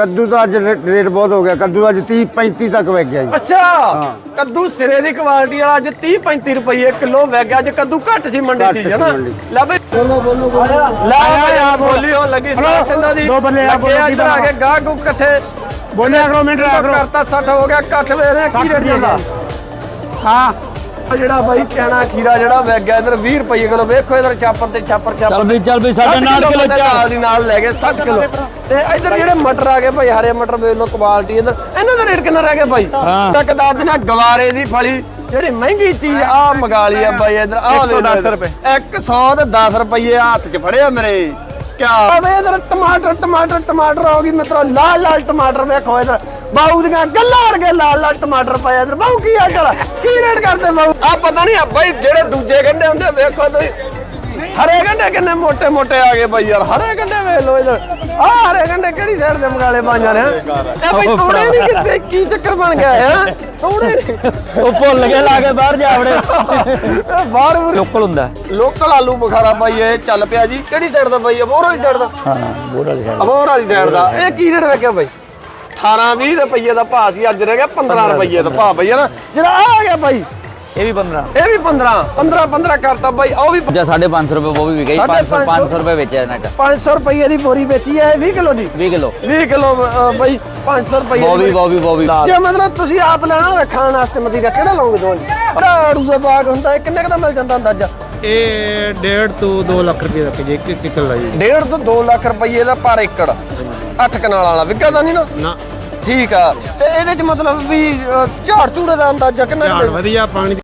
ਕੱਦੂ ਤਾਂ ਅੱਜ ਰੇ- ਰੇਟ ਬਹੁਤ ਹੋ ਗਿਆ ਕੱਦੂ ਅੱਜ 30 35 ਤੱਕ ਵਿਕ ਗਿਆ ਜੀ। ਅੱਛਾ ਕੱਦੂ ਸਿਰੇ ਦੀ ਕੁਆਲਿਟੀ ਵਾਲਾ ਅੱਜ 30 35 ਰੁਪਏ ਕਿਲੋ ਵਿਕ ਗਿਆ ਅੱਜ ਕੱਦੂ ਘੱਟ ਸੀ ਮੰਡੀ ਘੱਟ ਚ ਸੀ ਹੈ ਨਾ? ਮੰਡੀ। ਲੈ ਬਈ। ਬੋਲੋ ਬੋਲੋ ਲੈ ਆ ਬੋਲੀ। ਹੋ ਲੱਗੀ ਇਹਨਾਂ ਦੀ। ਦੋ ਬੰਦੇ ਆ, ਲੱਗੇ ਬੋਲੋ ਇੱਧਰ ਆ ਕੇ ਗਾਹ ਗੁ ਇਕੱਠੇ। ਬੋਲਿਆ ਕਰੋ ਮਿੰਟ ਕਰਤਾ 60 ਹੋ ਗਿਆ ਇਕੱਠ ਵੇ ਰਿਹਾ ਕੀ ਰੇਟ ਜਾਂਦਾ ਹਾਂ। ਜਿਹੜਾ ਬਾਈ ਕਹਿਣਾ ਖੀਰਾ ਜਿਹੜਾ ਵਿਕ ਗਿਆ ਇਧਰ 20 ਰੁਪਏ ਕਿਲੋ ਵੇਖੋ ਇਧਰ ਚਾਪਰ ਤੇ ਚਾਪਰ ਚਾਪਰ। ਚੱਲ ਵੀ ਚੱਲ ਵੀ ਸਾਡੇ ਨਾਲ ਕਿਲੋ ਨਾਲ ਦੀ ਨਾਲ ਲੈ ਗਏ 60 ਕਿਲੋ। ਤੇ ਇਧਰ ਜਿਹੜੇ ਮਟਰ ਆ ਗਏ ਭਾਈ ਹਰੇ ਮਟਰ ਵੇਖ ਲਓ ਕੁਆਲਿਟੀ ਇਧਰ। ਇਹਨਾਂ ਦਾ ਰੇਟ ਕਿੰਨਾ ਰਹਿ ਗਿਆ ਭਾਈ? ਹਾਂ। ਤੱਕ ਦੱਸ ਦੇਣਾ ਗਵਾਰੇ ਦੀ ਫਲੀ ਜਿਹੜੀ ਮਹਿੰਗੀ ਚੀਜ਼ ਆ ਮੰਗਾ ਲਈ ਆ ਬਾਈ ਇਧਰ। ਆ 110 ਰੁਪਏ। 100 ਤੇ 10 ਰੁਪਏ ਹੱਥ 'ਚ ਫੜਿਆ ਮੇਰੇ। ਕਿਆ? ਵੇ ਇਧਰ ਟਮਾਟਰ ਟਮਾਟਰ ਟਮਾਟਰ ਹੋ ਗਈ ਮਿੱਤਰੋ ਲਾਲ ਲਾਲ ਟਮਾਟਰ ਵੇਖੋ ਇਧਰ। ਬਾਊ ਦੀਆਂ ਗੱਲਾਂ ਵਰਗੇ ਲਾਲ ਲਾਲ ਟਮਾਟਰ ਪਾਇਆ ਤੇ ਬਾਊ ਕੀ ਹਾਲ ਚਾਲ ਕੀ ਰੇਟ ਕਰਦੇ ਬਾਊ? ਆ ਪਤਾ ਨਹੀਂ ਬਾਈ ਜਿਹੜੇ ਦੂਜੇ ਗੰਡੇ ਹੁੰਦੇ ਵੇਖੋ ਤੁਸੀਂ। ਹਰੇ ਗੰਡੇ ਕਿੰਨੇ ਮੋٹے ਮੋٹے ਆ ਗਏ ਬਾਈ ਯਾਰ। ਹਰੇ ਗੰਡੇ ਵੇਖ ਲੋ ਇਧਰ। ਆ ਹਰੇ ਗੰਡੇ ਕਿਹੜੀ ਸਾਈਡ ਦੇ ਮਗਾਲੇ ਪਾ ਜਾਣੇ ਆ? ਬਾਈ ਤੋੜੇ ਨਹੀਂ ਕਿੱਥੇ? ਕੀ ਚੱਕਰ ਬਣ ਗਿਆ ਹੈ ਤੋੜੇ ਉਹ ਭੁੱਲ ਕੇ ਲਾ ਕੇ ਬਾਹਰ ਜਾ ਵੜੇ। ਬਾਹਰ ਬੂਰ- ਲੋਕਲ ਹੁੰਦਾ। ਲੋਕਲ ਆਲੂ ਬੁਖਾਰਾ ਬਾਈ ਇਹ ਚੱਲ ਪਿਆ ਜੀ। ਕਿਹੜੀ ਸਾਈਡ ਦਾ ਬਾਈ? ਅਬੋਹਰ ਵਾਲੀ ਸਾਈਡ ਦਾ? ਹਾਂ ਬੋਰ ਵਾਲੀ ਸਾਈਡ ਦਾ। ਇਹ ਕੀ ਰੇਟ ਵੇਖਿਆ ਬਾਈ? 18 20 ਰੁਪਏ ਦਾ ਭਾਅ ਸੀ ਅੱਜ ਰਹਿ ਗਿਆ 15 ਰੁਪਏ ਦਾ ਭਾਅ ਬਈ ਨਾ? ਜਿਹੜਾ ਆ ਗਿਆ ਬਾਈ। ਇਹ ਵੀ 15 ਇਹ ਵੀ 15 15 15 ਕਰਤਾ ਬਾਈ ਉਹ ਵੀ ਜਾਂ 550 ਰੁਪਏ ਉਹ ਵੀ ਵਿਕਾਈ 500 500 ਰੁਪਏ ਵੇਚਿਆ ਇਹਨਾਂ ਦਾ 500 ਰੁਪਏ ਦੀ ਬੋਰੀ ਵੇਚੀ ਹੈ 20 ਕਿਲੋ ਦੀ। 20 ਕਿਲੋ। 20 ਕਿਲੋ ਬਾਈ 500 ਰੁਪਏ ਉਹ ਵੀ ਉਹ ਵੀ ਉਹ ਵੀ ਜੇ ਮਤਲਬ ਤੁਸੀਂ ਆਪ ਲੈਣਾ ਹੋਵੇ ਖਾਣ ਵਾਸਤੇ ਮਤੀ ਦਾ ਕਿਹੜਾ ਲਓਗੇ ਦੋਵਾਂ ਆੜੂ ਦਾ ਬਾਗ ਹੁੰਦਾ ਇਹ ਕਿੰਨੇ ਕੁ ਦਾ ਮਿਲ ਜਾਂਦਾ ਅੰਦਾਜ਼ਾ? ਇਹ ਡੇਢ ਤੋਂ 2 ਲੱਖ ਰੁਪਏ ਤੱਕ ਜੇ ਇੱਕ ਇੱਕ ਕਿੱਲਾ ਜੀ। ਡੇਢ ਤੋਂ 2 ਲੱਖ ਰੁਪਏ ਦਾ ਪਰ ਏਕੜ। 8 ਕਨਾਲ ਵਾਲਾ ਵਿਕਾ ਤਾਂ ਨਹੀਂ ਨਾ? ਨਾ। ਠੀਕ ਆ। ਤੇ ਇਹਦੇ ਚ ਮਤਲਬ ਵੀ ਅ, ਝਾੜ ਝੂੜੇ ਦਾ ਅੰਦਾਜ਼ਾ ਕਿੰਨਾ ਕੁ ਝਾੜ ਦੇ- ਵਧੀਆ ਪਾਣੀ ਦੀ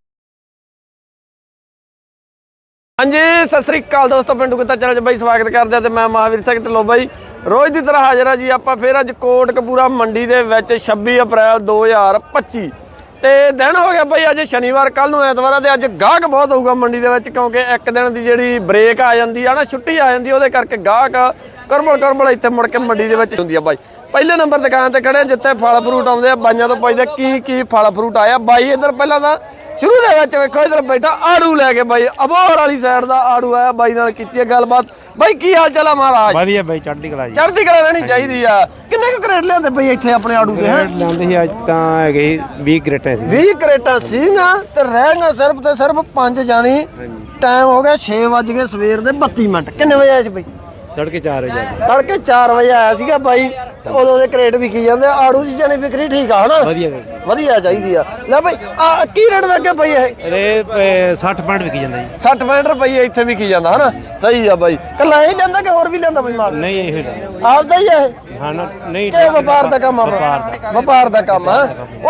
ਹਾਂਜੀ ਸਤਿ ਸ੍ਰੀ ਅਕਾਲ ਦੋਸਤੋ ਪਿੰਡੂ ਕਿੱਤਾ ਚੈਨਲ 'ਚ ਬਾਈ ਸਵਾਗਤ ਕਰਦੇ ਆ ਤੇ ਮੈਂ ਮਹਾਵੀਰ ਸਿੰਘ ਢਿੱਲੋਂ ਬਾਈ। ਰੋਜ਼ ਦੀ ਤਰ੍ਹਾਂ ਹਾਜ਼ਰ ਆ ਜੀ ਆਪਾਂ ਫੇਰ ਅੱਜ ਕੋਟ ਕਪੂਰਾ ਮੰਡੀ ਦੇ ਵਿੱਚ 26 ਅਪ੍ਰੈਲ 2025 ਤੇ ਦਿਨ ਹੋ ਗਿਆ ਬਾਈ ਅੱਜ ਸ਼ਨੀਵਾਰ ਕੱਲ ਨੂੰ ਐਤਵਾਰ ਆ ਤੇ ਅੱਜ ਗਾਹਕ ਬਹੁਤ ਹੋਊਗਾ ਮੰਡੀ ਦੇ ਵਿੱਚ ਕਿਉਂਕਿ ਇੱਕ ਦਿਨ ਦੀ ਜਿਹੜੀ ਬ੍ਰੇਕ ਆ ਜਾਂਦੀ ਆ ਨਾ ਛੁੱਟੀ ਆ ਜਾਂਦੀ ਆ, ਉਹਦੇ ਕਰਕੇ ਗਾਹਕ ਕਰਬਲ ਕਰਬਲ ਇੱਥੇ ਮੁੜ ਕੇ ਮੰਡੀ ਦੇ ਵਿੱਚ ਹੁੰਦੀ ਆ ਬਾਈ। ਪਹਿਲੇ ਨੰਬਰ ਦੁਕਾਨ ਤੇ ਖੜੇ ਜਿੱਥੇ ਫਲ ਫਰੂਟ ਆਉਂਦੇ ਆ ਬਾਈਆਂ ਤੋਂ ਪੁੱਛਦੇ ਕੀ ਕੀ ਫਲ ਫਰੂਟ ਆਇਆ? ਬਾਈ ਇੱਧਰ ਪਹਿਲਾਂ ਤਾਂ ਸ਼ੁਰੂ ਦੇ ਵਿੱਚ ਵੇਖੋ ਇਧਰ ਬੈਠਾ ਆੜੂ ਲੈ ਕੇ ਬਾਈ ਅਬੋਹਰ ਵਾਲੀ ਸਾਈਡ ਦਾ ਆੜੂ ਆਇਆ ਬਾਈ ਨਾਲ ਕੀਤੀ ਹੈ ਗੱਲਬਾਤ। ਬਾਈ ਕੀ ਹਾਲ ਚਾਲ ਆ ਮਹਾਰਾਜ? ਵਧੀਆ ਬਾਈ ਚੜ੍ਹਦੀ ਕਲਾ ਜੀ। ਚੜ੍ਹਦੀ ਕਲਾ ਰਹਿਣੀ ਚਾਹੀਦੀ ਆ। ਕਿੰਨੇ ਕੁ ਕਰੇਟ ਲਿਆਂਦੇ ਬਈ ਇੱਥੇ ਆਪਣੇ ਆੜੂ ਦੇ ਹੈ? ਲਾਉਂਦੇ ਸੀ ਅੱਜ ਤਾਂ ਹੈਗੇ 20 ਗ੍ਰੇਟਾਂ ਸੀ। 20 ਕਰੇਟਾਂ ਸੀਗਾ ਤੇ ਰਹਿ ਗਈਆਂ ਸਿਰਫ ਤੇ ਸਿਰਫ 5 ਜਾਣੀ। ਟਾਈਮ ਹੋ ਗਿਆ 6 ਵਜ ਗਏ ਸਵੇਰ ਦੇ 32 ਮਿੰਟ। ਕਿੰਨੇ ਵਜੇ ਆਏ ਸੀ ਬਈ? ਤੜਕੇ 4 ਵਜੇ ਤੜਕੇ 4 ਵਜੇ ਆਇਆ ਸੀਗਾ ਬਾਈ। ਤੇ ਉਦੋਂ ਦੇ ਕਰੇਟ ਵਿਕੀ ਜਾਂਦੇ ਆ, ਆੜੂ ਦੀ ਜਾਨੀ ਵਿਕਰੀ ਠੀਕ ਆ ਹਨਾ? ਵਧੀਆ ਬਾਈ ਵਧੀਆ ਚਾਹੀਦੀ ਆ। ਲੈ ਬਾਈ ਆ ਕੀ ਰੇਟ ਵੇਖਿਆ ਬਈ ਇਹ? ਰੇ 60 ਪੁਆਇੰਟ ਵਿਕੀ ਜਾਂਦਾ ਜੀ। 60 65 ਰੁਪਏ ਇੱਥੇ ਵੀ ਕੀ ਜਾਂਦਾ ਹਨਾ? ਸਹੀ ਆ ਬਾਈ। ਕੱਲਾ ਇਹ ਲੈਂਦਾ ਕਿ ਹੋਰ ਵੀ ਲੈਂਦਾ ਬਈ ਮਾਲ? ਨਹੀਂ ਇਹ। ਆਪਦਾ ਹੀ ਆ ਇਹ? ਹਾਂ ਨਾ ਨਹੀਂ ਕਿ ਵਪਾਰ ਦਾ ਕੰਮ ਆ? ਵਪਾਰ ਦਾ। ਕੰਮ ਆ।